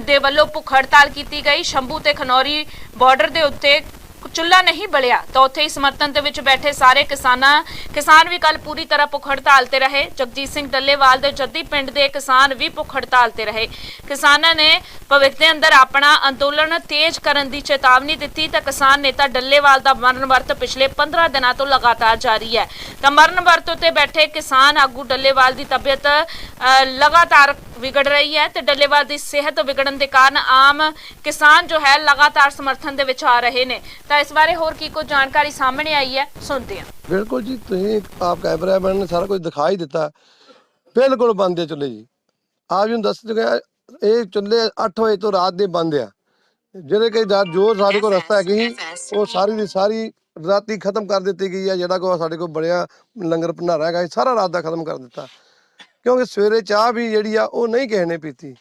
ਦੇ ਵੱਲੋਂ ਭੁੱਖ ਹੜਤਾਲ ਕੀਤੀ ਗਈ। ਸ਼ੰਭੂ ਤੇ ਖਨੌਰੀ ਬਾਰਡਰ ਦੇ ਉੱਤੇ ਚੁੱਲਾ ਨਹੀਂ ਬਲਿਆ, ਤਾਂ ਉੱਥੇ ਹੀ ਸਮਰਥਨ ਦੇ ਵਿੱਚ ਬੈਠੇ ਸਾਰੇ ਕਿਸਾਨਾਂ, ਕਿਸਾਨ ਵੀ ਕੱਲ ਪੂਰੀ ਤਰ੍ਹਾਂ ਭੁੱਖ ਹੜਤਾਲ ਤੇ ਰਹੇ। ਜਗਜੀਤ ਸਿੰਘ ਡੱਲੇਵਾਲ ਦੇ ਜੱਦੀ ਪਿੰਡ ਦੇ ਕਿਸਾਨ ਵੀ ਭੁੱਖ ਹੜਤਾਲ ਤੇ ਰਹੇ। ਕਿਸਾਨਾਂ ਨੇ ਭਵਿੱਖ ਦੇ ਅੰਦਰ ਆਪਣਾ ਅੰਦੋਲਨ ਤੇਜ਼ ਕਰਨ ਦੀ ਚੇਤਾਵਨੀ ਦਿੱਤੀ, ਤਾਂ ਕਿਸਾਨ ਨੇਤਾ ਡੱਲੇਵਾਲ ਦਾ ਮਰਨ ਵਰਤ ਪਿਛਲੇ 15 ਦਿਨਾਂ ਤੋਂ ਲਗਾਤਾਰ ਜਾਰੀ ਹੈ। ਤਾਂ ਮਰਨ ਵਰਤ ਉੱਤੇ ਬੈਠੇ ਕਿਸਾਨ ਆਗੂ ਡੱਲੇਵਾਲ ਦੀ ਤਬੀਅਤ ਲਗਾਤਾਰ ਵਿਗੜ ਰਹੀ ਹੈ ਤੇ ਡੱਲੇਵਾਲ ਦੀ ਸਿਹਤ ਵਿਗੜਨ ਦੇ ਕਾਰਨ ਆਮ ਕਿਸਾਨ ਜੋ ਹੈ ਲਗਾਤਾਰ ਸਮਰਥਨ ਦੇ ਵਿੱਚ ਆ ਰਹੇ ਨੇ। ਤਾਂ ਇਸ ਬਾਰੇ ਹੋਰ ਕੀ ਕੋਈ ਜਾਣਕਾਰੀ ਸਾਹਮਣੇ ਆਈ ਹੈ ਸੁਣਦੇ ਹਾਂ। ਬਿਲਕੁਲ ਜੀ ਤੁਸੀਂ ਆਪ ਕੈਮਰਾਮੈਨ ਨੇ ਸਾਰਾ ਕੁਝ ਦਿਖਾ ਹੀ ਦਿੱਤਾ। ਬਿਲਕੁਲ ਬੰਦ ਹੈ ਚੁੱਲ੍ਹੇ ਜੀ। ਆਪ ਜੀ ਨੂੰ ਦੱਸ ਚੁੱਕੇ ਇਹ ਚੁੱਲ੍ਹੇ 8 ਵਜੇ ਤੋਂ ਰਾਤ ਦੇ ਬੰਦ ਆ। ਜਿਹੜੇ ਕਿ ਜੋ ਸਾਡੇ ਕੋਲ ਰਸਤਾ ਹੈਗੀ ਸੀ, ਉਹ ਸਾਰੀ ਦੀ ਸਾਰੀ ਰਾਤੀ ਖਤਮ ਕਰ ਦਿੱਤੀ ਗਈ ਹੈ ਜਿਹੜਾ ਕੋ ਸਾਡੇ ਕੋਲ ਬਣਿਆ ਲੰਗਰ ਭੰਡਾਰਾ ਹੈਗਾ ਸਾਰਾ ਰਾਤ ਦਾ ਖਤਮ ਕਰ ਦਿੱਤਾ। ਕਿਉਂਕਿ ਸਵੇਰੇ ਚਾਹ ਵੀ ਜਿਹੜੀ ਆ ਉਹ ਨਹੀਂ ਕਿਸੇ ਨੇ ਪੀਤੀ।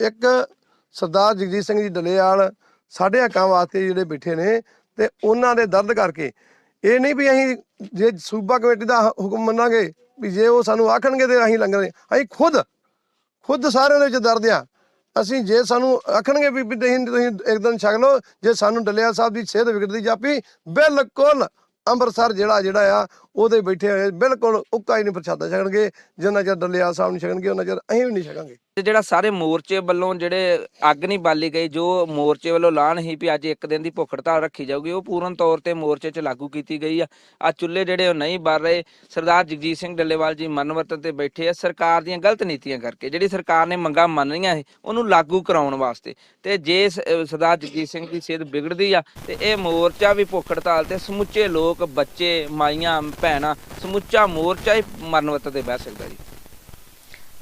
ਇੱਕ ਸਰਦਾਰ ਜਗਜੀਤ ਸਿੰਘ ਜੀ ਡਲੇਵਾਲ ਸਾਡੇ ਹੱਕਾਂ ਵਾਸਤੇ ਜਿਹੜੇ ਬੈਠੇ ਨੇ ਤੇ ਉਹਨਾਂ ਦੇ ਦਰਦ ਕਰਕੇ ਇਹ ਨਹੀਂ ਵੀ ਅਸੀਂ ਜੇ ਸੂਬਾ ਕਮੇਟੀ ਦਾ ਹ- ਹੁਕਮ ਮੰਨਾਂਗੇ ਵੀ ਜੇ ਉਹ ਸਾਨੂੰ ਆਖਣਗੇ ਤੇ ਅਸੀਂ ਲੰਗਰ ਅਸੀਂ ਖੁਦ ਖੁਦ ਸਾਰਿਆਂ ਦੇ ਵਿੱਚ ਦਰਦ ਆ। ਅਸੀਂ ਜੇ ਸਾਨੂੰ ਆਖਣਗੇ ਵੀ ਤੁਸੀਂ ਤੁਸੀਂ ਇੱਕ ਦਿਨ ਛਕ ਲਓ, ਜੇ ਸਾਨੂੰ ਡੱਲੇਵਾਲ ਸਾਹਿਬ ਦੀ ਸਿਹਤ ਵਿਗੜਦੀ ਜਾਪੀ, ਬਿਲਕੁਲ ਅੰਮ੍ਰਿਤਸਰ ਜਿਹੜਾ ਜਿਹੜਾ ਆ ਉਹਦੇ ਬੈਠੇ ਹੋਏ, ਬਿਲਕੁਲ ਉੱਕਾ ਹੀ ਨਹੀਂ ਪ੍ਰਸ਼ਾਦਾ ਛਕਣਗੇ, ਜਿੰਨਾ ਚਿਰ ਡੱਲੇਵਾਲ ਸਾਹਿਬ ਨਹੀਂ ਛਕਣਗੇ, ਉਹਨਾਂ ਚਿਰ ਅਸੀਂ ਵੀ ਨਹੀਂ ਛਕਾਂਗੇ। ਤੇ ਜਿਹੜਾ ਸਾਰੇ ਮੋਰਚੇ ਵੱਲੋਂ ਜਿਹੜੇ ਅੱਗ ਨਹੀਂ ਬਾਲੀ ਗਈ, ਜੋ ਮੋਰਚੇ ਵੱਲੋਂ ਐਲਾਨ ਸੀ ਵੀ ਅੱਜ ਇੱਕ ਦਿਨ ਦੀ ਭੁੱਖ ਹੜਤਾਲ ਰੱਖੀ ਜਾਊਗੀ, ਉਹ ਪੂਰਨ ਤੌਰ ਤੇ ਮੋਰਚੇ 'ਚ ਲਾਗੂ ਕੀਤੀ ਗਈ ਆ। ਆ ਚੁੱਲ੍ਹੇ ਜਿਹੜੇ ਉਹ ਨਹੀਂ ਬਲ ਰਹੇ, ਸਰਦਾਰ ਜਗਜੀਤ ਸਿੰਘ ਡੱਲੇਵਾਲ ਜੀ ਮਨਵਰਤਨ ਤੇ ਬੈਠੇ ਆ, ਸਰਕਾਰ ਦੀਆਂ ਗਲਤ ਨੀਤੀਆਂ ਕਰਕੇ, ਜਿਹੜੀ ਸਰਕਾਰ ਨੇ ਮੰਗਾਂ ਮੰਨੀਆਂ ਸੀ, ਉਹਨੂੰ ਲਾਗੂ ਕਰਾਉਣ ਵਾਸਤੇ। ਤੇ ਜੇ ਸ- ਅਹ ਸਰਦਾਰ ਜਗਜੀਤ ਸਿੰਘ ਦੀ ਸਿਹਤ ਵਿਗੜਦੀ ਆ, ਤੇ ਇਹ ਮੋਰਚਾ ਵੀ ਭੁੱਖ ਹੜਤਾਲ ਤੇ ਸਮੁੱਚੇ ਲੋਕ, ਬੱਚੇ, ਮਾਈਆਂ ਭੈਣਾਂ ਸਮੁੱਚਾ ਮੋਰਚਾ ਹੀ ਮਰਨ ਮਰਨਵਤ ਤੇ ਬਹਿ ਸਕਦਾ ਜੀ।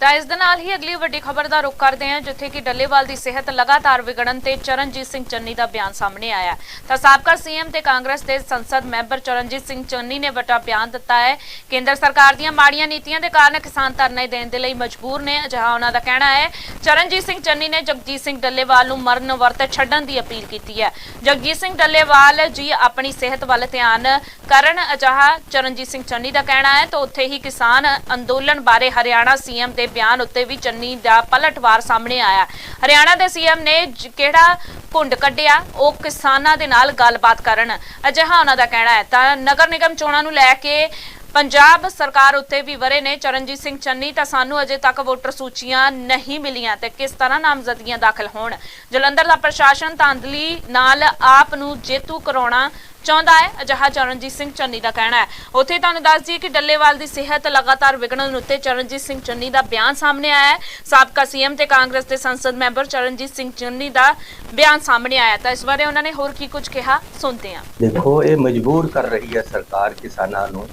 ਤਾਂ ਇਸ ਦੇ ਨਾਲ ਹੀ ਅਗਲੀ ਵੱਡੀ ਖਬਰ ਦਾ ਰੁਖ ਕਰਦੇ ਹਾਂ, ਜਿੱਥੇ ਕਿ ਡੱਲੇਵਾਲ ਦੀ ਸਿਹਤ ਲਗਾਤਾਰ ਵਿਗੜਨ ਤੇ ਚਰਨਜੀਤ ਸਿੰਘ ਚੰਨੀ ਦਾ ਬਿਆਨ ਸਾਹਮਣੇ ਆਇਆ ਤਾਂ ਸਾਬਕਾ ਸੀਐਮ ਤੇ ਕਾਂਗਰਸ ਦੇ ਸੰਸਦ ਮੈਂਬਰ ਚਰਨਜੀਤ ਸਿੰਘ ਚੰਨੀ ਨੇ ਵੱਡਾ ਬਿਆਨ ਦਿੱਤਾ ਹੈ। ਕੇਂਦਰ ਸਰਕਾਰ ਦੀਆਂ ਮਾੜੀਆਂ ਨੀਤੀਆਂ ਦੇ ਕਾਰਨ ਕਿਸਾਨ ਧਰਨੇ ਦੇਣ ਦੇ ਲਈ ਮਜਬੂਰ ਨੇ, ਅਜਿਹਾ ਉਹਨਾਂ ਦਾ ਕਹਿਣਾ ਹੈ। ਚਰਨਜੀਤ ਸਿੰਘ ਚੰਨੀ ਨੇ ਜਗਜੀਤ ਸਿੰਘ ਡੱਲੇਵਾਲ ਨੂੰ ਮਰਨ ਵਰਤ ਛੱਡਣ ਦੀ ਅਪੀਲ ਕੀਤੀ ਹੈ। ਜਗਜੀਤ ਸਿੰਘ ਡੱਲੇਵਾਲ ਜੀ ਆਪਣੀ ਸਿਹਤ ਵੱਲ ਧਿਆਨ ਕਰਨ ਅਜਿਹਾ ਚਰਨਜੀਤ ਸਿੰਘ ਚੰਨੀ ਦਾ ਕਹਿਣਾ ਹੈ। ਤਾਂ ਉੱਥੇ ਹੀ ਕਿਸਾਨ ਅੰਦੋਲਨ ਬਾਰੇ ਹਰਿਆਣਾ ਸੀਐਮ ਦੇ ਬਿਆਨ ਉੱਤੇ ਵੀ ਚੰਨੀ ਦਾ ਪਲਟਵਾਰ ਸਾਹਮਣੇ ਆਇਆ। ਹਰਿਆਣਾ ਦੇ ਸੀਐਮ ਨੇ ਕਿਹੜਾ ਘੁੰਡ ਕੱਢਿਆ, ਉਹ ਕਿਸਾਨਾਂ ਦੇ ਨਾਲ ਗੱਲਬਾਤ ਕਰਨ। ਅਜਿਹਾ ਉਹਨਾਂ ਦਾ ਕਹਿਣਾ ਹੈ। ਤਾਂ ਨਗਰ ਨਿਗਮ ਚੋਣਾਂ ਨੂੰ ਲੈ ਕੇ ਪੰਜਾਬ ਸਰਕਾਰ ਉੱਤੇ ਵੀ ਵਰੇ ਨੇ ਚਰਨਜੀਤ ਸਿੰਘ ਚੰਨੀ, ਤਾਂ ਸਾਨੂੰ ਅਜੇ ਤੱਕ ਵੋਟਰ ਸੂਚੀਆਂ ਨਹੀਂ ਮਿਲੀਆਂ ਤੇ ਕਿਸ ਤਰ੍ਹਾਂ ਨਾਮਜ਼ਦਗੀਆਂ ਦਾਖਲ ਹੋਣ? ਜਲੰਧਰ ਦਾ ਪ੍ਰਸ਼ਾਸਨ ਧਾਂਦਲੀ ਨਾਲ ਆਪ ਨੂੰ ਜੇਤੂ ਕਰਾਉਣਾ ਚਾਹੁੰਦਾ ਹੈ। ਅਜਿਹਾ ਚਰਨਜੀਤ ਸਿੰਘ ਚੰਨੀ ਦਾ ਕਹਿਣਾ ਹੈ। ਉੱਥੇ ਤੁਹਾਨੂੰ ਦੱਸ ਦਈਏ ਕਿ ਡੱਲੇਵਾਲ ਦੀ ਸਿਹਤ ਲਗਾਤਾਰ ਵਿਗੜਨ ਉੱਤੇ ਚਰਨਜੀਤ ਸਿੰਘ ਚੰਨੀ ਦਾ ਬਿਆਨ ਸਾਹਮਣੇ ਆਇਆ ਹੈ। ਸਾਬਕਾ ਸੀਐਮ ਤੇ ਕਾਂਗਰਸ ਦੇ ਸੰਸਦ ਮੈਂਬਰ ਚਰਨਜੀਤ ਸਿੰਘ ਚੰਨੀ ਦਾ ਬਿਆਨ ਸਾਹਮਣੇ ਆਇਆ ਤਾਂ ਇਸ ਬਾਰੇ ਉਹਨਾਂ ਨੇ ਹੋਰ ਕੀ ਕੁਝ ਕਿਹਾ? ਸੁਣਦੇ ਹਾਂ। ਦੇਖੋ, ਇਹ ਮਜਬੂਰ ਕਰ ਰਹੀ ਹੈ ਸਰਕਾਰ ਕਿਸਾਨਾਂ ਨੂੰ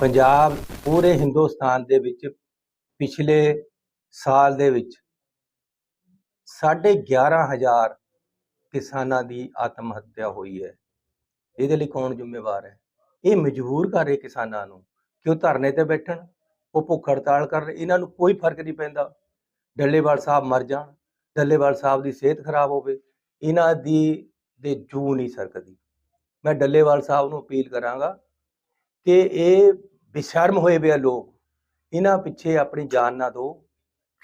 ਪੰਜਾਬ ਪੂਰੇ ਹਿੰਦੁਸਤਾਨ ਦੇ ਵਿੱਚ ਪਿਛਲੇ ਸਾਲ ਦੇ ਵਿੱਚ ਸਾਢੇ 11000 ਕਿਸਾਨਾਂ ਦੀ ਆਤਮ ਹੱਤਿਆ ਹੋਈ ਹੈ। ਇਹਦੇ ਲਈ ਕੌਣ ਜ਼ਿੰਮੇਵਾਰ ਹੈ? ਇਹ ਮਜਬੂਰ ਕਰ ਰਹੇ ਕਿਸਾਨਾਂ ਨੂੰ ਕਿ ਉਹ ਧਰਨੇ ਤੇ ਬੈਠਣ, ਉਹ ਭੁੱਖ ਹੜਤਾਲ ਕਰਨ ਇਹਨਾਂ ਨੂੰ ਕੋਈ ਫ਼ਰਕ ਨਹੀਂ ਪੈਂਦਾ। ਡੱਲੇਵਾਲ ਸਾਹਿਬ ਮਰ ਜਾਣ, ਡੱਲੇਵਾਲ ਸਾਹਿਬ ਦੀ ਸਿਹਤ ਖਰਾਬ ਹੋਵੇ, ਇਹਨਾਂ ਦੀ, ਦੇ ਜੂ ਨਹੀਂ ਸਰਕਦੀ। ਮੈਂ ਡੱਲੇਵਾਲ ਸਾਹਿਬ ਨੂੰ ਅਪੀਲ ਕਰਾਂਗਾ ਕਿ ਇਹ ਬਿਸ਼ਰਮ ਹੋਏ ਵੇ ਲੋਕ, ਇਹਨਾਂ ਪਿੱਛੇ ਆਪਣੀ ਜਾਨ ਨਾ ਦਿਓ।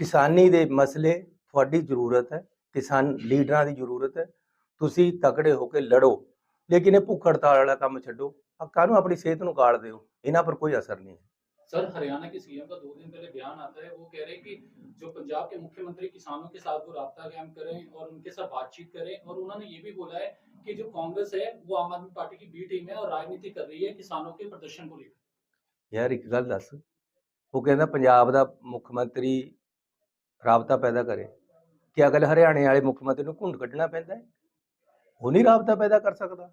ਕਿਸਾਨੀ ਦੇ ਮਸਲੇ ਤੁਹਾਡੀ ਜ਼ਰੂਰਤ ਹੈ, ਕਿਸਾਨ ਲੀਡਰਾਂ ਦੀ ਜ਼ਰੂਰਤ ਹੈ। ਤੁਸੀਂ ਤਕੜੇ ਹੋ ਕੇ ਲੜੋ, ਲੇਕਿਨ ਇਹ ਭੁੱਖ ਹੜਤਾਲ ਵਾਲਾ ਕੰਮ ਛੱਡੋ। ਆ ਕਾਹਨੂੰ ਆਪਣੀ ਸਿਹਤ ਨੂੰ ਗਾਲ ਦਿਓ ਇਹਨਾਂ ਪਰ ਕੋਈ ਅਸਰ ਨਹੀਂ ਹੈ। सर हरियाणा के सीएम का दो दिन पहले बयान आता है वो कह रहे हैं कि जो पंजाब के मुख्यमंत्री किसानों के साथ वो रबता कायम करें और उनके साथ बातचीत करें और उन्होंने ये भी बोला है कि जो कांग्रेस है वो आम आदमी पार्टी की बी टीम है और राजनीति कर रही है किसानों के प्रदर्शन को लेकर ਯਾਰ ਇੱਕ ਗੱਲ ਦੱਸ ਉਹ ਕਹਿੰਦਾ ਪੰਜਾਬ ਦਾ ਮੁੱਖ ਮੰਤਰੀ ਰਾਬਤਾ ਪੈਦਾ ਕਰੇ ਕਿ ਅਗਲ ਹਰਿਆਣੇ ਵਾਲੇ ਮੁੱਖ ਮੰਤਰੀ ਨੂੰ ਘੁੰਡ ਕੱਢਣਾ ਪੈਂਦਾ ਹੈ ਉਹ ਨਹੀਂ ਰਾਬਤਾ ਪੈਦਾ ਕਰ ਸਕਦਾ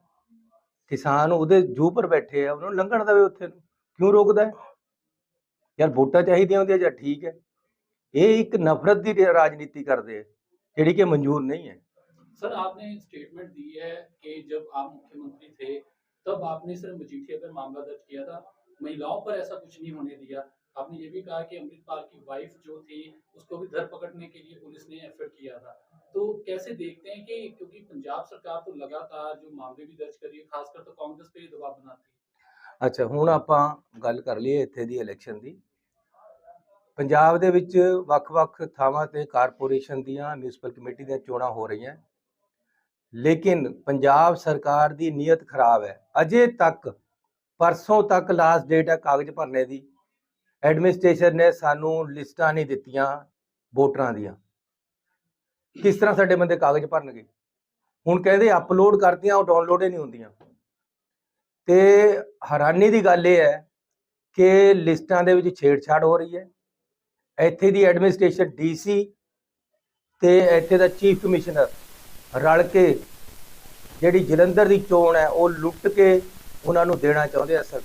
ਕਿਸਾਨ ਉਹਦੇ ਜੂ ਪਰ ਬੈਠੇ ਆ ਉਹਨੂੰ ਲੰਘਣ ਦੇਵੇ ਉੱਥੇ ਨੂੰ ਕਿਉਂ ਰੋਕਦਾ ਹੈ ਯਾਰ ਵੋਟਾਂ ਚਾਹੀਦੀਆਂ ਹੁੰਦੀਆਂ ਜਾਂ ਠੀਕ ਹੈ ਇਹ ਇੱਕ ਨਫ਼ਰਤ ਦੀ ਰਾਜਨੀਤੀ ਕਰਦੇ ਆ ਜਿਹੜੀ ਕਿ ਮਨਜ਼ੂਰ ਨਹੀਂ ਹੈ सर आपने स्टेटमेंट दी है कि जब आप मुख्यमंत्री थे तब आपने सिर्फ मजीठिया पर मामला दर्ज किया था महिलाओं पर ऐसा कुछ नहीं होने दिया आपने ये भी कहा कि अमृतपाल की वाइफ जो थी उसको भी धर पकड़ने के लिए पुलिस ने एफर्ट किया था तो कैसे देखते हैं कि क्योंकि पंजाब सरकार तो लगातार जो मामले भी दर्ज कर रही है खासकर तो कांग्रेस पे ही दबाव बनाती है ਅੱਛਾ ਹੁਣ ਆਪਾਂ ਗੱਲ ਕਰ ਲਈਏ ਇੱਥੇ ਦੀ ਇਲੈਕਸ਼ਨ ਦੀ। ਪੰਜਾਬ ਦੇ ਵਿੱਚ ਵੱਖ-ਵੱਖ ਥਾਵਾਂ ਤੇ ਕਾਰਪੋਰੇਸ਼ਨ ਦੀਆਂ ਮਿਊਨਿਸਪਲ ਕਮੇਟੀ ਦੀਆਂ ਚੋਣਾਂ ਹੋ ਰਹੀਆਂ। ਲੇਕਿਨ ਪੰਜਾਬ ਸਰਕਾਰ ਦੀ ਨੀਅਤ ਖਰਾਬ ਹੈ। ਅਜੇ ਤੱਕ ਪਰਸੋਂ ਤੱਕ ਲਾਸਟ ਡੇਟ ਹੈ ਕਾਗਜ਼ ਭਰਨੇ ਦੀ। ਐਡਮਿਨਿਸਟ੍ਰੇਸ਼ਨ ਨੇ ਸਾਨੂੰ ਲਿਸਟਾਂ ਨਹੀਂ ਦਿੱਤੀਆਂ ਵੋਟਰਾਂ ਦੀਆਂ। ਕਿਸ ਤਰ੍ਹਾਂ ਸਾਡੇ ਬੰਦੇ ਕਾਗਜ਼ ਭਰਨਗੇ? ਹੁਣ ਕਹਿੰਦੇ ਅਪਲੋਡ ਕਰਦੀਆਂ ਉਹ ਡਾਊਨਲੋਡ ਹੀ ਨਹੀਂ ਹੁੰਦੀਆਂ। ਤੇ ਹੈਰਾਨੀ ਦੀ ਗੱਲ ਇਹ ਹੈ ਕਿ ਲਿਸਟਾਂ ਦੇ ਵਿੱਚ ਛੇੜਛਾੜ ਹੋ ਰਹੀ ਹੈ। ਇੱਥੇ ਦੀ ਐਡਮਿਨਿਸਟ੍ਰੇਸ਼ਨ ਡੀਸੀ ਤੇ ਇੱਥੇ ਦਾ ਚੀਫ ਕਮਿਸ਼ਨਰ ਰਲ ਕੇ ਜਿਹੜੀ ਜਲੰਧਰ ਦੀ ਚੋਣ ਹੈ, ਉਹ ਲੁੱਟ ਕੇ ਉਹਨਾਂ ਨੂੰ ਦੇਣਾ ਚਾਹੁੰਦੇ ਆ ਸਰ।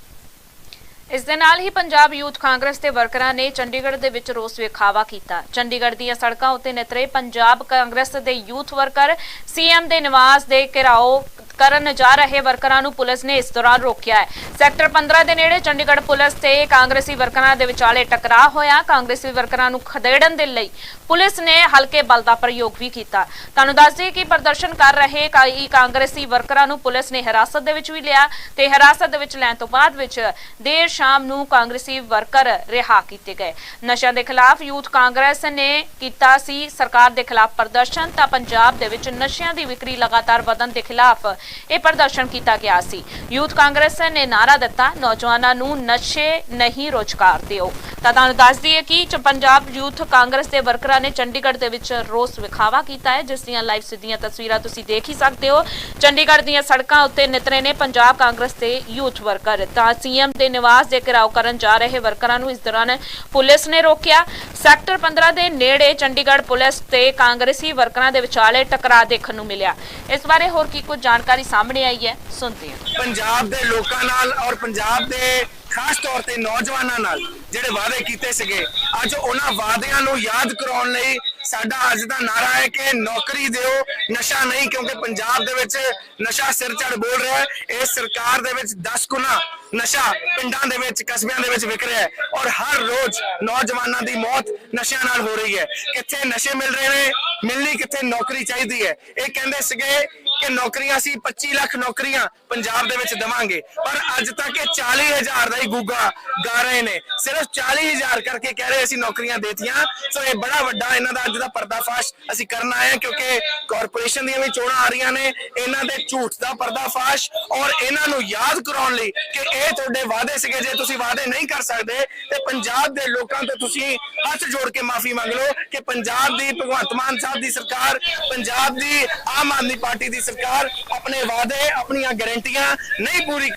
ਇਸ ਦੇ ਨਾਲ ਹੀ ਪੰਜਾਬ ਯੂਥ ਕਾਂਗਰਸ ਦੇ ਵਰਕਰਾਂ ਨੇ ਚੰਡੀਗੜ੍ਹ ਦੇ ਵਿੱਚ ਰੋਸ ਵਿਖਾਵਾ ਕੀਤਾ। ਚੰਡੀਗੜ੍ਹ ਦੀਆਂ ਸੜਕਾਂ ਉੱਤੇ ਨਿਤਰੇ ਪੰਜਾਬ ਕਾਂਗਰਸ ਦੇ ਯੂਥ ਵਰਕਰ ਸੀਐਮ ਦੇ ਨਿਵਾਸ ਦੇ ਘਿਰਾਓ ਕਰਨ ਜਾ ਰਹੇ ਵਰਕਰਾਂ ਨੂੰ ਪੁਲਿਸ ਨੇ ਇਸ ਦੌਰਾਨ ਰੋਕਿਆ ਹੈ। ਸੈਕਟਰ 15 ਦੇ ਨੇੜੇ ਚੰਡੀਗੜ੍ਹ ਪੁਲਿਸ ਤੇ ਕਾਂਗਰਸੀ ਵਰਕਰਾਂ ਦੇ ਵਿਚਾਲੇ ਟਕਰਾਅ ਹੋਇਆ। ਕਾਂਗਰਸੀ ਵਰਕਰਾਂ ਨੂੰ ਖਦੇੜਨ ਦੇ ਲਈ ਪੁਲਿਸ ਨੇ ਹਲਕੇ ਬਲ ਦਾ ਪ੍ਰਯੋਗ ਵੀ ਕੀਤਾ। ਤੁਹਾਨੂੰ ਦੱਸ ਦਈਏ ਕਿ ਪ੍ਰਦਰਸ਼ਨ ਕਰ ਰਹੇ ਕਈ ਕਾਂਗਰਸੀ ਵਰਕਰਾਂ ਨੂੰ ਪੁਲਿਸ ਨੇ ਹਿਰਾਸਤ ਦੇ ਵਿੱਚ ਵੀ ਲਿਆ ਤੇ ਹਿਰਾਸਤ ਦੇ ਵਿੱਚ ਲੈਣ ਤੋਂ ਬਾਅਦ ਵਿੱਚ ਦੇਰ ਸ਼ਾਮ ਨੂੰ ਕਾਂਗਰਸੀ ਵਰਕਰ ਰਿਹਾ ਕੀਤੇ ਗਏ। ਨਸ਼ਿਆਂ ਦੇ ਖਿਲਾਫ ਯੂਥ ਕਾਂਗਰਸ ਨੇ ਕੀਤਾ ਸੀ ਸਰਕਾਰ ਦੇ ਖਿਲਾਫ ਪ੍ਰਦਰਸ਼ਨ ਤਾਂ ਪੰਜਾਬ ਦੇ ਵਿੱਚ ਨਸ਼ਿਆਂ ਦੀ ਵਿਕਰੀ ਲਗਾਤਾਰ ਵਧਣ ਦੇ ਖਿਲਾਫ ਇਹ ਪ੍ਰਦਰਸ਼ਨ ਕੀਤਾ ਗਿਆ ਸੀ। ਯੂਥ ਕਾਂਗਰਸ ਨੇ ਨਾਰਾ ਦਿੱਤਾ, ਨੌਜਵਾਨਾਂ ਨੂੰ ਨਸ਼ੇ ਨਹੀਂ ਰੋਜ਼ਗਾਰ ਦਿਓ। ਤਾਂ ਤੁਹਾਨੂੰ ਦੱਸ ਦਈਏ ਕਿ ਪੰਜਾਬ ਯੂਥ ਕਾਂਗਰਸ ਦੇ ਵਰਕਰਾਂ ਨੇ ਚੰਡੀਗੜ੍ਹ ਦੇ ਵਿੱਚ ਰੋਸ ਵਿਖਾਵਾ ਕੀਤਾ ਹੈ, ਜਿਸ ਦੀਆਂ ਲਾਈਵ ਸਿੱਧੀਆਂ ਤਸਵੀਰਾਂ ਤੁਸੀਂ ਦੇਖ ਹੀ ਸਕਦੇ ਹੋ। ਚੰਡੀਗੜ੍ਹ ਦੀਆਂ ਸੜਕਾਂ ਉੱਤੇ ਨਿਤਰੇ ਨੇ ਪੰਜਾਬ ਕਾਂਗਰਸ ਦੇ ਯੂਥ ਵਰਕਰ। ਤਾਂ ਸੀਐਮ ਦੇ ਨਿਵਾਸ ਦੇ ਘਿਰਾਓ ਕਰਨ ਜਾ ਰਹੇ ਵਰਕਰਾਂ ਨੂੰ ਇਸ ਦੌਰਾਨ ਪੁਲਿਸ ਨੇ ਰੋਕਿਆ। ਸੈਕਟਰ 15 ਦੇ ਨੇੜੇ ਚੰਡੀਗੜ੍ਹ ਪੁਲਿਸ ਤੇ ਕਾਂਗਰਸੀ ਵਰਕਰਾਂ ਦੇ ਵਿਚਾਲੇ ਟਕਰਾਅ ਦੇਖਣ ਨੂੰ ਮਿਲਿਆ। ਇਸ ਬਾਰੇ ਹੋਰ ਕੀ ਕੁਝ ਜਾਣਕਾਰੀ ਸਾਹਮਣੇ ਆਈ ਹੈ, ਸੁਣਦੇ ਹਾਂ। ਪੰਜਾਬ ਦੇ ਲੋਕਾਂ ਨਾਲ ਔਰ ਪੰਜਾਬ ਦੇ ਖਾਸ ਤੌਰ ਤੇ ਨੌਜਵਾਨਾਂ ਨਾਲ ਜਿਹੜੇ ਵਾਅਦੇ ਕੀਤੇ ਸੀਗੇ, ਅੱਜ ਉਹਨਾਂ ਵਾਅਦਿਆਂ ਨੂੰ ਯਾਦ ਕਰਾਉਣ ਲਈ ਸਾਡਾ ਅੱਜ ਦਾ ਨਾਰਾ ਹੈ ਕਿ ਨੌਕਰੀ ਦਿਓ, ਨਸ਼ਾ ਨਹੀਂ, ਕਿਉਂਕਿ ਪੰਜਾਬ ਦੇ ਵਿੱਚ ਨਸ਼ਾ ਸਿਰ ਚੜ ਬੋਲ ਰਿਹਾ ਹੈ। ਇਸ ਸਰਕਾਰ ਦੇ ਵਿੱਚ 10 ਗੁਣਾ ਨਸ਼ਾ ਪਿੰਡਾਂ ਦੇ ਵਿੱਚ, ਕਸਬਿਆਂ ਦੇ ਵਿੱਚ ਵਿਕ ਰਿਹਾ ਹੈ ਔਰ ਹਰ ਰੋਜ਼ ਨੌਜਵਾਨਾਂ ਦੀ ਮੌਤ ਨਸ਼ਿਆਂ ਨਾਲ ਹੋ ਰਹੀ ਹੈ। ਕਿੱਥੇ ਨਸ਼ੇ ਮਿਲ ਰਹੇ ਨੇ, ਮਿਲਣੀ ਕਿੱਥੇ ਨੌਕਰੀ ਚਾਹੀਦੀ ਹੈ? ਇਹ ਕਹਿੰਦੇ ਸੀਗੇ ਕਿ ਨੌਕਰੀਆਂ ਸੀ 25 ਲੱਖ ਨੌਕਰੀਆਂ ਪੰਜਾਬ ਦੇ ਵਿੱਚ ਦਵਾਂਗੇ। ਪਰ ਅੱਜ ਤੱਕ ਇਹ 40000 ਦਾ ਹੀ ਗੁੱਗਾ ਗਾ ਰਹੇ ਨੇ। ਸਿਰਫ 40000 ਕਰਕੇ ਕਹਿ ਰਹੇ ਅਸੀਂ ਨੌਕਰੀਆਂ ਦੇਤੀਆਂ। ਸੋ ਇਹ ਬੜਾ ਵੱਡਾ ਇਹਨਾਂ ਦਾ ਅੱਜ ਦਾ ਪਰਦਾਫਾਸ਼ ਅਸੀਂ ਕਰਨ ਆਏ ਹਾਂ ਕਿਉਂਕਿ ਕਾਰਪੋਰੇਸ਼ਨ ਦੀਆਂ ਵੀ ਚੋਣਾਂ ਆ ਰਹੀਆਂ ਨੇ, ਇਹਨਾਂ ਦੇ ਝੂਠ ਦਾ ਪਰਦਾਫਾਸ਼ ਔਰ ਇਹਨਾਂ ਨੂੰ ਯਾਦ ਕਰਾਉਣ ਲਈ ਕਿ ਇਹ ਤੁਹਾਡੇ ਵਾਅਦੇ ਸੀਗੇ, ਜੇ ਤੁਸੀਂ ਵਾਅਦੇ ਨਹੀਂ ਕਰ ਸਕਦੇ, ਤੇ ਪੰਜਾਬ ਦੇ ਲੋਕਾਂ ਤੋਂ ਤੁਸੀਂ ਹੱਥ ਜੋੜ ਕੇ ਮਾਫੀ ਮੰਗ ਲਓ ਕਿ ਪੰਜਾਬ ਦੀ ਭਗਵੰਤ ਮਾਨ ਸਾਹਿਬ ਦੀ ਸਰਕਾਰ, ਪੰਜਾਬ ਦੀ ਆਮ ਆਦਮੀ ਪਾਰਟੀ ਦੀ ਸਰਕਾਰ ਸਰਕਾਰ ਆਪਣੇ ਵਾਅਦੇ ਆਪਣੀਆਂ ਗਾਰੰਟੀਆਂ ਨਹੀਂ ਪੂਰੀ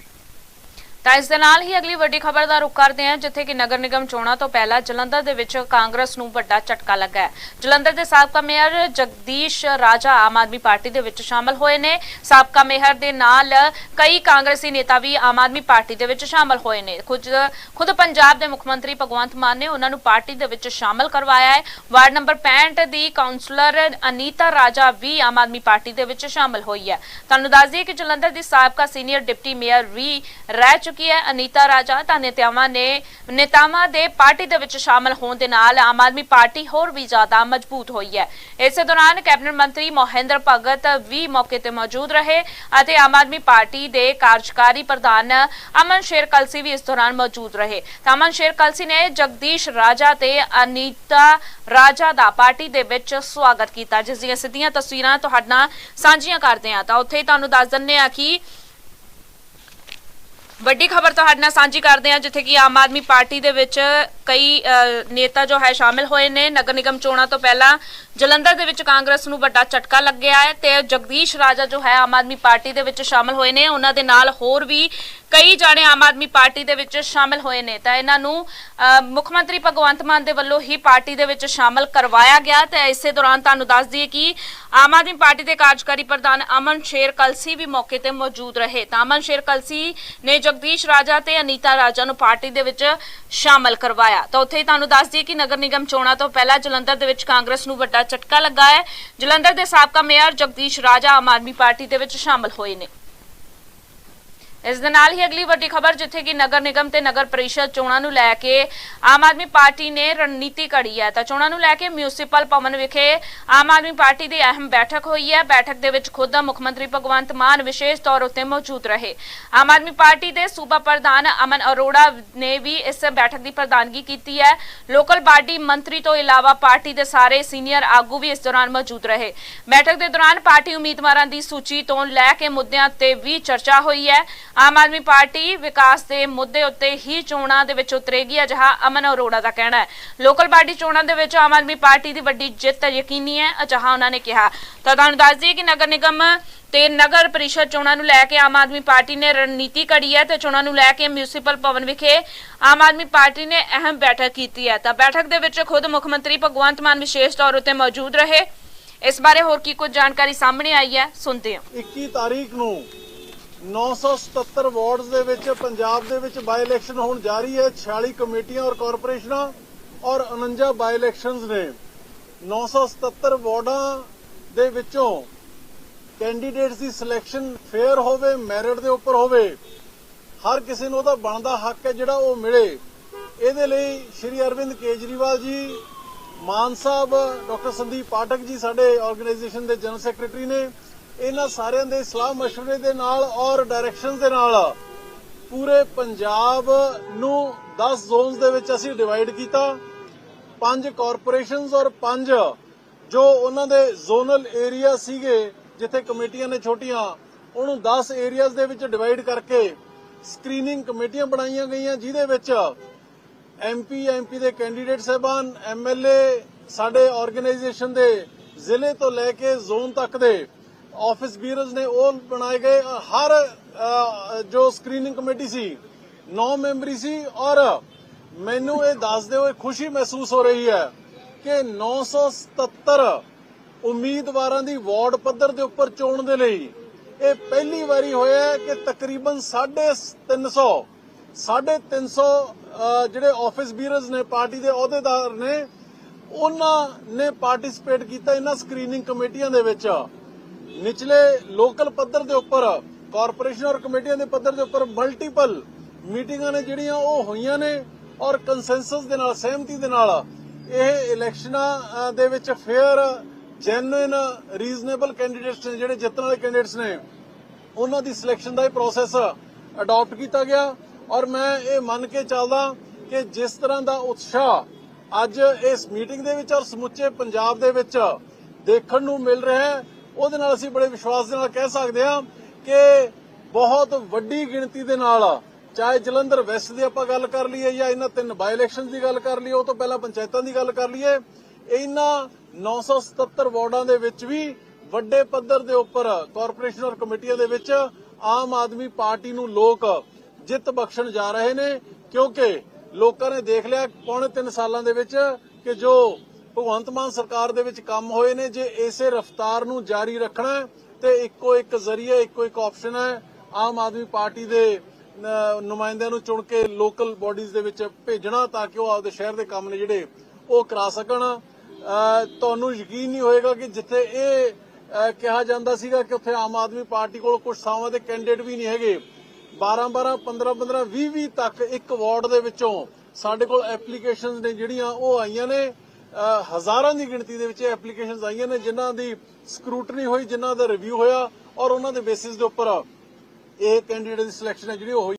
ਤਾਂ ਇਸ ਦੇ ਨਾਲ ਹੀ ਅਗਲੀ ਵੱਡੀ ਖਬਰ ਦਾ ਰੁਖ ਕਰਦੇ ਹਾਂ, ਜਿੱਥੇ ਕਿ ਨਗਰ ਨਿਗਮ ਚੋਣਾਂ ਤੋਂ ਪਹਿਲਾਂ ਜਲੰਧਰ ਦੇ ਵਿੱਚ ਕਾਂਗਰਸ ਨੂੰ ਵੱਡਾ ਝਟਕਾ ਲੱਗਾ ਹੈ। ਜਲੰਧਰ ਦੇ ਸਾਬਕਾ ਮੇਅਰ ਜਗਦੀਸ਼ ਰਾਜਾ ਆਮ ਆਦਮੀ ਪਾਰਟੀ ਦੇ ਵਿੱਚ ਸ਼ਾਮਲ ਹੋਏ ਨੇ। ਸਾਬਕਾ ਮੇਅਰ ਦੇ ਨਾਲ ਕਈ ਕਾਂਗਰਸੀ ਨੇਤਾ ਵੀ ਆਮ ਆਦਮੀ ਪਾਰਟੀ ਦੇ ਵਿੱਚ ਸ਼ਾਮਲ ਹੋਏ ਨੇ। ਕੁਝ, ਖੁਦ ਪੰਜਾਬ ਦੇ ਮੁੱਖ ਮੰਤਰੀ ਭਗਵੰਤ ਮਾਨ ਨੇ ਉਹਨਾਂ ਨੂੰ ਪਾਰਟੀ ਦੇ ਵਿੱਚ ਸ਼ਾਮਲ ਕਰਵਾਇਆ ਹੈ। ਵਾਰਡ ਨੰਬਰ 65 ਦੀ ਕਾਉਂਸਲਰ ਅਨੀਤਾ ਰਾਜਾ ਵੀ ਆਮ ਆਦਮੀ ਪਾਰਟੀ ਦੇ ਵਿੱਚ ਸ਼ਾਮਲ ਹੋਈ ਹੈ। ਤੁਹਾਨੂੰ ਦੱਸ ਦਈਏ ਕਿ ਜਲੰਧਰ ਦੀ ਸਾਬਕਾ ਸੀਨੀਅਰ ਡਿਪਟੀ ਮੇਅਰ ਵੀ ਰਹਿ ਚੁੱਕੀ ਹੈ। ਅਨੀਤਾ ਰਾਜਾ ਤਾਂ ਨੇਤਾਵਾਂ ਨੇ ਨੇਤਾਵਾਂ ਦੇ ਪਾਰਟੀ ਦੇ ਵਿੱਚ ਸ਼ਾਮਲ ਹੋਣ ਦੇ ਨਾਲ ਆਮ ਆਦਮੀ ਪਾਰਟੀ ਹੋਰ ਵੀ ਜ਼ਿਆਦਾ ਮਜ਼ਬੂਤ ਹੋਈ ਹੈ। ਇਸੇ ਦੌਰਾਨ ਕੈਬਨਿਟ ਮੰਤਰੀ ਮੋਹਿੰਦਰ ਭਗਤ ਵੀ ਮੌਕੇ ਤੇ ਮੌਜੂਦ ਰਹੇ ਅਤੇ ਆਮ ਆਦਮੀ ਪਾਰਟੀ ਦੇ ਕਾਰਜਕਾਰੀ ਪ੍ਰਧਾਨ ਅਮਨ ਸ਼ੇਰ ਕਲਸੀ ਵੀ ਇਸ ਦੌਰਾਨ ਮੌਜੂਦ ਰਹੇ। ਤਾਂ ਅਮਨ ਸ਼ੇਰ ਕਲਸੀ ਨੇ ਜਗਦੀਸ਼ ਰਾਜਾ ਤੇ ਅਨੀਤਾ ਰਾਜਾ ਦਾ ਪਾਰਟੀ ਦੇ ਵਿੱਚ ਸਵਾਗਤ ਕੀਤਾ, ਜਿਸ ਦੀਆਂ ਸਿੱਧੀਆਂ ਤਸਵੀਰਾਂ ਤੁਹਾਡੇ ਨਾਲ ਸਾਂਝੀਆਂ ਕਰਦੇ ਆ ਤਾਂ ਉੱਥੇ ਤੁਹਾਨੂੰ ਦੱਸ ਦਿੰਨੇ ਆ ਕਿ ਵੱਡੀ ਖਬਰ ਤੁਹਾਡੇ ਨਾਲ ਸਾਂਝੀ ਕਰਦੇ ਹਾਂ ਜਿੱਥੇ ਕਿ ਆਮ ਆਦਮੀ ਪਾਰਟੀ ਦੇ ਵਿੱਚ ਕਈ ਨੇਤਾ ਜੋ ਹੈ ਸ਼ਾਮਿਲ ਹੋਏ ਨੇ। ਨਗਰ ਨਿਗਮ ਚੋਣਾਂ ਤੋਂ ਪਹਿਲਾਂ ਜਲੰਧਰ ਦੇ ਵਿੱਚ ਕਾਂਗਰਸ ਨੂੰ ਵੱਡਾ ਝਟਕਾ ਲੱਗਿਆ ਹੈ ਤੇ ਜਗਦੀਸ਼ ਰਾਜਾ ਜੋ ਹੈ ਆਮ ਆਦਮੀ ਪਾਰਟੀ ਦੇ ਵਿੱਚ ਸ਼ਾਮਿਲ ਹੋਏ ਨੇ। ਉਹਨਾਂ ਦੇ ਨਾਲ ਹੋਰ ਵੀ ਕਈ ਜਾਣੇ ਆਮ ਆਦਮੀ ਪਾਰਟੀ ਦੇ ਵਿੱਚ ਸ਼ਾਮਿਲ ਹੋਏ ਨੇ। ਤਾਂ ਇਹਨਾਂ ਨੂੰ ਮੁੱਖ ਮੰਤਰੀ ਭਗਵੰਤ ਮਾਨ ਦੇ ਵੱਲੋਂ ਹੀ ਪਾਰਟੀ ਦੇ ਵਿੱਚ ਸ਼ਾਮਿਲ ਕਰਵਾਇਆ ਗਿਆ। ਤੇ ਇਸੇ ਦੌਰਾਨ ਤੁਹਾਨੂੰ ਦੱਸ ਦਈਏ ਕਿ ਆਮ ਆਦਮੀ ਪਾਰਟੀ ਦੇ ਕਾਰਜਕਾਰੀ ਪ੍ਰਧਾਨ ਅਮਨ ਸ਼ੇਰ ਕਲਸੀ ਵੀ ਮੌਕੇ ਤੇ ਮੌਜੂਦ ਰਹੇ। ਤਾਂ ਅਮਨ ਸ਼ੇਰ ਕਲਸੀ ਨੇ ਜਗਦੀਸ਼ ਰਾਜਾ ਤੇ ਅਨੀਤਾ ਰਾਜਾ ਨੂੰ ਪਾਰਟੀ ਦੇ ਵਿੱਚ ਸ਼ਾਮਲ ਕਰਵਾਇਆ। ਤਾਂ ਉੱਥੇ ਹੀ ਤੁਹਾਨੂੰ ਦੱਸ ਦਈਏ ਕਿ ਨਗਰ ਨਿਗਮ ਚੋਣਾਂ ਤੋਂ ਪਹਿਲਾਂ ਜਲੰਧਰ ਦੇ ਵਿੱਚ ਕਾਂਗਰਸ ਨੂੰ ਵੱਡਾ ਝਟਕਾ ਲੱਗਾ ਹੈ। ਜਲੰਧਰ ਦੇ ਸਾਬਕਾ ਮੇਅਰ ਜਗਦੀਸ਼ ਰਾਜਾ ਆਮ ਆਦਮੀ ਪਾਰਟੀ ਦੇ ਵਿੱਚ ਸ਼ਾਮਲ ਹੋਏ ਨੇ। ਇਸ ਦੇ ਨਾਲ ਹੀ ਅਗਲੀ ਵੱਡੀ ਖਬਰ ਜਿੱਥੇ ਕਿ ਨਗਰ ਨਿਗਮ ਤੇ ਨਗਰ ਪਰਿਸ਼ਦ ਚੋਣਾਂ ਨੂੰ ਲੈ ਕੇ ਆਮ ਆਦਮੀ ਪਾਰਟੀ ਨੇ ਰਣਨੀਤੀ ਘੜੀ ਹੈ। ਤਾਂ ਚੋਣਾਂ ਨੂੰ ਲੈ ਕੇ ਮਿਊਨਿਸਪਲ ਭਵਨ ਵਿਖੇ ਆਮ ਆਦਮੀ ਪਾਰਟੀ ਦੀ ਅਹਿਮ ਬੈਠਕ ਹੋਈ ਹੈ। ਬੈਠਕ ਦੇ ਵਿੱਚ ਖੁਦ ਮੁੱਖ ਮੰਤਰੀ ਭਗਵੰਤ ਮਾਨ ਵਿਸ਼ੇਸ਼ ਤੌਰ ਉੱਤੇ ਮੌਜੂਦ ਰਹੇ। ਆਮ ਆਦਮੀ ਪਾਰਟੀ ਦੇ ਸੂਬਾ ਪ੍ਰਧਾਨ ਅਮਨ ਅਰੋੜਾ ਨੇ ਵੀ ਇਸ ਬੈਠਕ ਦੀ ਪ੍ਰਧਾਨਗੀ ਕੀਤੀ ਹੈ। ਲੋਕਲ ਬਾਡੀ ਮੰਤਰੀ ਤੋਂ ਇਲਾਵਾ ਪਾਰਟੀ ਦੇ ਸਾਰੇ ਸੀਨੀਅਰ ਆਗੂ ਵੀ ਇਸ ਦੌਰਾਨ ਮੌਜੂਦ ਰਹੇ। ਬੈਠਕ ਦੇ ਦੌਰਾਨ ਪਾਰਟੀ ਉਮੀਦਵਾਰਾਂ ਦੀ ਸੂਚੀ ਤੋਂ ਲੈ ਕੇ ਮੁੱਦਿਆਂ ਤੇ ਵੀ ਚਰਚਾ ਹੋਈ ਹੈ। ਆਮ ਆਦਮੀ ਪਾਰਟੀ ਵਿਕਾਸ ਦੇ ਮੁੱਦੇ ਉੱਤੇ ਹੀ ਚੋਣਾਂ ਦੇ ਵਿੱਚ ਉਤਰੇਗੀ। ਅਜਿਹਾ ਅਮਨ ਅਰੋੜਾ ਦਾ ਕਹਿਣਾ ਹੈ। ਲੋਕਲ ਬਾਡੀ ਚੋਣਾਂ ਦੇ ਵਿੱਚ ਆਮ ਆਦਮੀ ਪਾਰਟੀ ਦੀ ਵੱਡੀ ਜਿੱਤ ਯਕੀਨੀ ਹੈ ਅਜਿਹਾ ਉਹਨਾਂ ਨੇ ਕਿਹਾ। ਤਾਂ ਤੁਹਾਨੂੰ ਦੱਸ ਦਈਏ ਕਿ ਨਗਰ ਨਿਗਮ ਤੇ ਨਗਰ ਪਰਿਸ਼ਦ ਚੋਣਾਂ ਨੂੰ ਲੈ ਕੇ ਆਮ ਆਦਮੀ ਪਾਰਟੀ ਨੇ ਰਣਨੀਤੀ ਘੜੀ ਹੈ ਤੇ ਚੋਣਾਂ ਨੂੰ ਲੈ ਕੇ ਮਿਊਨਿਸਪਲ ਭਵਨ ਵਿਖੇ ਆਮ ਆਦਮੀ ਪਾਰਟੀ ਨੇ ਅਹਿਮ ਬੈਠਕ ਕੀਤੀ ਹੈ। ਤਾਂ ਬੈਠਕ ਦੇ ਵਿੱਚ ਖੁਦ ਮੁੱਖ ਮੰਤਰੀ ਭਗਵੰਤ ਮਾਨ ਵਿਸ਼ੇਸ਼ ਤੌਰ ਉੱਤੇ ਮੌਜੂਦ ਰਹੇ। ਇਸ ਬਾਰੇ ਹੋਰ ਕੀ ਕੁਝ ਜਾਣਕਾਰੀ ਸਾਹਮਣੇ ਆਈ ਹੈ, ਸੁਣਦੇ ਹਾਂ। 21 ਤਾਰੀਖ ਨੂੰ 977 ਵਾਰਡਸ ਦੇ ਵਿੱਚ ਪੰਜਾਬ ਦੇ ਵਿੱਚ ਬਾਈ ਇਲੈਕਸ਼ਨ ਹੋਣ ਜਾ ਰਹੀ ਹੈ 46 ਕਮੇਟੀਆਂ ਔਰ ਕਾਰਪੋਰੇਸ਼ਨਾਂ ਔਰ 49 ਬਾਈ ਇਲੈਕਸ਼ਨਸ ਨੇ। 977 ਵਾਰਡਾਂ ਦੇ ਵਿੱਚੋਂ ਕੈਂਡੀਡੇਟਸ ਦੀ ਸਿਲੈਕਸ਼ਨ ਫੇਅਰ ਹੋਵੇ ਮੈਰਿਟ ਦੇ ਉੱਪਰ ਹੋਵੇ, ਹਰ ਕਿਸੇ ਨੂੰ ਉਹਦਾ ਬਣਦਾ ਹੱਕ ਹੈ ਜਿਹੜਾ ਉਹ ਮਿਲੇ। ਇਹਦੇ ਲਈ ਸ਼੍ਰੀ ਅਰਵਿੰਦ ਕੇਜਰੀਵਾਲ ਜੀ, ਮਾਨ ਸਾਹਿਬ, ਡਾਕਟਰ ਸੰਦੀਪ ਪਾਠਕ ਜੀ ਸਾਡੇ ਆਰਗੇਨਾਈਜੇਸ਼ਨ ਦੇ ਜਨਰਲ ਸੈਕਟਰੀ ਨੇ ਇਹਨਾਂ ਸਾਰਿਆਂ ਦੇ ਸਲਾਹ مشورے ਦੇ ਨਾਲ ਔਰ ਡਾਇਰੈਕਸ਼ਨਸ ਦੇ ਨਾਲ ਪੂਰੇ ਪੰਜਾਬ ਨੂੰ 10 ਜ਼ੋਨਸ ਦੇ ਵਿੱਚ ਅਸੀਂ ਡਿਵਾਈਡ ਕੀਤਾ ਪੰਜ ਕਾਰਪੋਰੇਸ਼ਨਸ ਔਰ ਪੰਜ ਜੋ ਉਹਨਾਂ ਦੇ ਜ਼ੋਨਲ ਏਰੀਆ ਸੀਗੇ ਜਿੱਥੇ ਕਮੇਟੀਆਂ ਨੇ ਛੋਟੀਆਂ ਉਹਨੂੰ 10 ਏਰੀਆਜ਼ ਦੇ ਵਿੱਚ ਡਿਵਾਈਡ ਕਰਕੇ ਸਕਰੀਨਿੰਗ ਕਮੇਟੀਆਂ ਬਣਾਈਆਂ ਗਈਆਂ ਜਿਹਦੇ ਵਿੱਚ ਐਮਪੀ ਐਮਪੀ ਦੇ ਕੈਂਡੀਡੇਟ ਸਹਿਬਾਨ ਐਮਐਲਏ ਸਾਡੇ ਆਰਗੇਨਾਈਜੇਸ਼ਨ ਦੇ ਜ਼ਿਲ੍ਹੇ ਤੋਂ ਲੈ ਕੇ ਜ਼ੋਨ ਤੱਕ ਦੇ ਆਫਿਸ ਬੀਅਰਸ ਨੇ ਉਹ ਬਣਾਏ ਗਏ ਹਰ ਜੋ ਸਕਰੀਨਿੰਗ ਕਮੇਟੀ ਸੀ 9 ਮੈਂਬਰੀ ਸੀ ਔਰ ਮੈਨੂੰ ਇਹ ਦੱਸਦੇ ਹੋਏ ਖੁਸ਼ੀ ਮਹਿਸੂਸ ਹੋ ਰਹੀ ਹੈ ਕਿ 977 ਉਮੀਦਵਾਰਾਂ ਦੀ ਵਾਰਡ ਪੱਧਰ ਦੇ ਉੱਪਰ ਚੋਣ ਦੇ ਲਈ ਇਹ ਪਹਿਲੀ ਵਾਰੀ ਹੋਇਆ ਹੈ ਕਿ ਤਕਰੀਬਨ 350 350 ਅਹ, ਜਿਹੜੇ ਆਫਿਸ ਬੀਅਰਸ ਨੇ ਪਾਰਟੀ ਦੇ ਅਹੁਦੇਦਾਰ ਨੇ ਉਹਨਾਂ ਨੇ ਪਾਰਟਿਸਿਪੇਟ ਕੀਤਾ ਇਹਨਾਂ ਸਕਰੀਨਿੰਗ ਕਮੇਟੀਆਂ ਦੇ ਵਿੱਚ। ਨਿਚਲੇ ਲੋਕਲ ਪੱਧਰ ਦੇ ਉੱਪਰ ਕਾਰਪੋਰੇਸ਼ਨ ਔਰ ਕਮੇਟੀਆਂ ਦੇ ਪੱਧਰ ਦੇ ਉੱਪਰ ਮਲਟੀਪਲ ਮੀਟਿੰਗਾਂ ਨੇ ਜਿਹੜੀਆਂ ਉਹ ਹੋਈਆਂ ਨੇ ਔਰ ਕੰਸੈਂਸਸ ਦੇ ਨਾਲ, ਸਹਿਮਤੀ ਦੇ ਨਾਲ ਇਹ ਇਲੈਕਸ਼ਨਾਂ ਦੇ ਵਿੱਚ ਫੇਅਰ ਜੈਨੂਇਨ ਰੀਜ਼ਨੇਬਲ ਕੈਂਡੀਡੇਟਸ ਨੇ, ਜਿਹੜੇ ਜਿੱਤਣ ਵਾਲੇ ਕੈਂਡੀਡੇਟਸ ਨੇ, ਉਹਨਾਂ ਦੀ ਸਿਲੈਕਸ਼ਨ ਦਾ ਇਹ ਪ੍ਰੋਸੈਸ ਅਡਾਪਟ ਕੀਤਾ ਗਿਆ ਔਰ ਮੈਂ ਇਹ ਮੰਨ ਕੇ ਚੱਲਦਾ ਕਿ ਜਿਸ ਤਰ੍ਹਾਂ ਦਾ ਉਤਸ਼ਾਹ ਅੱਜ ਇਸ ਮੀਟਿੰਗ ਦੇ ਵਿੱਚ ਔਰ ਸਮੁੱਚੇ ਪੰਜਾਬ ਦੇ ਵਿੱਚ ਦੇਖਣ ਨੂੰ ਮਿਲ ਰਿਹਾ ਹੈ ਉਹਦੇ ਨਾਲ ਅਸੀਂ ਬੜੇ ਵਿਸ਼ਵਾਸ ਦੇ ਨਾਲ ਕਹਿ ਸਕਦੇ ਹਾਂ ਕਿ ਬਹੁਤ ਵੱਡੀ ਗਿਣਤੀ ਦੇ ਨਾਲ, ਚਾਹੇ ਜਲੰਧਰ ਵੈਸਟ ਦੀ ਆਪਾਂ ਗੱਲ ਕਰ ਲਈਏ ਜਾਂ ਇਹਨਾਂ ਤਿੰਨ ਬਾਈ ਇਲੈਕਸ਼ਨਸ ਦੀ ਗੱਲ ਕਰ ਲਈਏ, ਉਹ ਤੋਂ ਪਹਿਲਾਂ ਪੰਚਾਇਤਾਂ ਦੀ ਗੱਲ ਕਰ ਲਈਏ, ਇਹਨਾਂ 977 ਵਾਰਡਾਂ ਦੇ ਵਿੱਚ ਵੀ ਵੱਡੇ ਪੱਧਰ ਦੇ ਉੱਪਰ ਕਾਰਪੋਰੇਸ਼ਨ ਔਰ ਕਮੇਟੀਆਂ ਦੇ ਵਿੱਚ ਆਮ ਆਦਮੀ ਪਾਰਟੀ ਨੂੰ ਲੋਕ ਜਿੱਤ ਬਖਸ਼ਣ ਜਾ ਰਹੇ ਨੇ, ਕਿਉਂਕਿ ਲੋਕਾਂ ਨੇ ਦੇਖ ਲਿਆ ਪੌਣੇ 3 ਸਾਲਾਂ ਦੇ ਵਿੱਚ ਕਿ ਜੋ ਭਗਵੰਤ ਮਾਨ ਸਰਕਾਰ ਦੇ ਵਿੱਚ ਕੰਮ ਹੋਏ ਨੇ, ਜੇ ਇਸੇ ਰਫ਼ਤਾਰ ਨੂੰ ਜਾਰੀ ਰੱਖਣਾ ਤੇ ਇੱਕੋ ਇੱਕ ਜ਼ਰੀਆ ਇੱਕੋ ਇੱਕ ਆਪਸ਼ਨ ਹੈ, ਆਮ ਆਦਮੀ ਪਾਰਟੀ ਦੇ ਨੁਮਾਇੰਦਿਆਂ ਨੂੰ ਚੁਣ ਕੇ ਲੋਕਲ ਬਾਡੀਜ਼ ਦੇ ਵਿੱਚ ਭੇਜਣਾ, ਤਾਂ ਕਿ ਉਹ ਆਪਦੇ ਸ਼ਹਿਰ ਦੇ ਕੰਮ ਨੇ ਜਿਹੜੇ ਉਹ ਕਰਾ ਸਕਣ। ਤੁਹਾਨੂੰ ਯਕੀਨ ਨਹੀਂ ਹੋਏਗਾ ਕਿ ਜਿੱਥੇ ਇਹ ਕਿਹਾ ਜਾਂਦਾ ਸੀਗਾ ਕਿ ਉੱਥੇ ਆਮ ਆਦਮੀ ਪਾਰਟੀ ਕੋਲ ਕੁਝ ਥਾਵਾਂ ਦੇ ਕੈਂਡੀਡੇਟ ਵੀ ਨਹੀਂ ਹੈਗੇ। 12 12 15 15 20 20 ਤੱਕ ਇੱਕ ਵਾਰਡ ਦੇ ਵਿੱਚੋਂ ਸਾਡੇ ਕੋਲ ਐਪਲੀਕੇਸ਼ਨਸ ਨੇ ਜਿਹੜੀਆਂ ਉਹ ਆਈਆਂ ਨੇ। ਹਜ਼ਾਰਾਂ ਦੀ ਗਿਣਤੀ ਦੇ ਵਿੱਚ ਐਪਲੀਕੇਸ਼ਨਸ ਆਈਆਂ ਨੇ ਜਿਨ੍ਹਾਂ ਦੀ ਸਕਰੂਟਨੀ ਹੋਈ, ਜਿਨ੍ਹਾਂ ਦਾ ਰਿਵਿਊ ਹੋਇਆ ਔਰ ਉਹਨਾਂ ਦੇ ਬੇਸਿਸ ਦੇ ਉੱਪਰ ਇਹ ਕੈਂਡੀਡੇਟ ਦੀ ਸਿਲੈਕਸ਼ਨ ਹੈ ਜਿਹੜੀ ਉਹ ਹੋਈ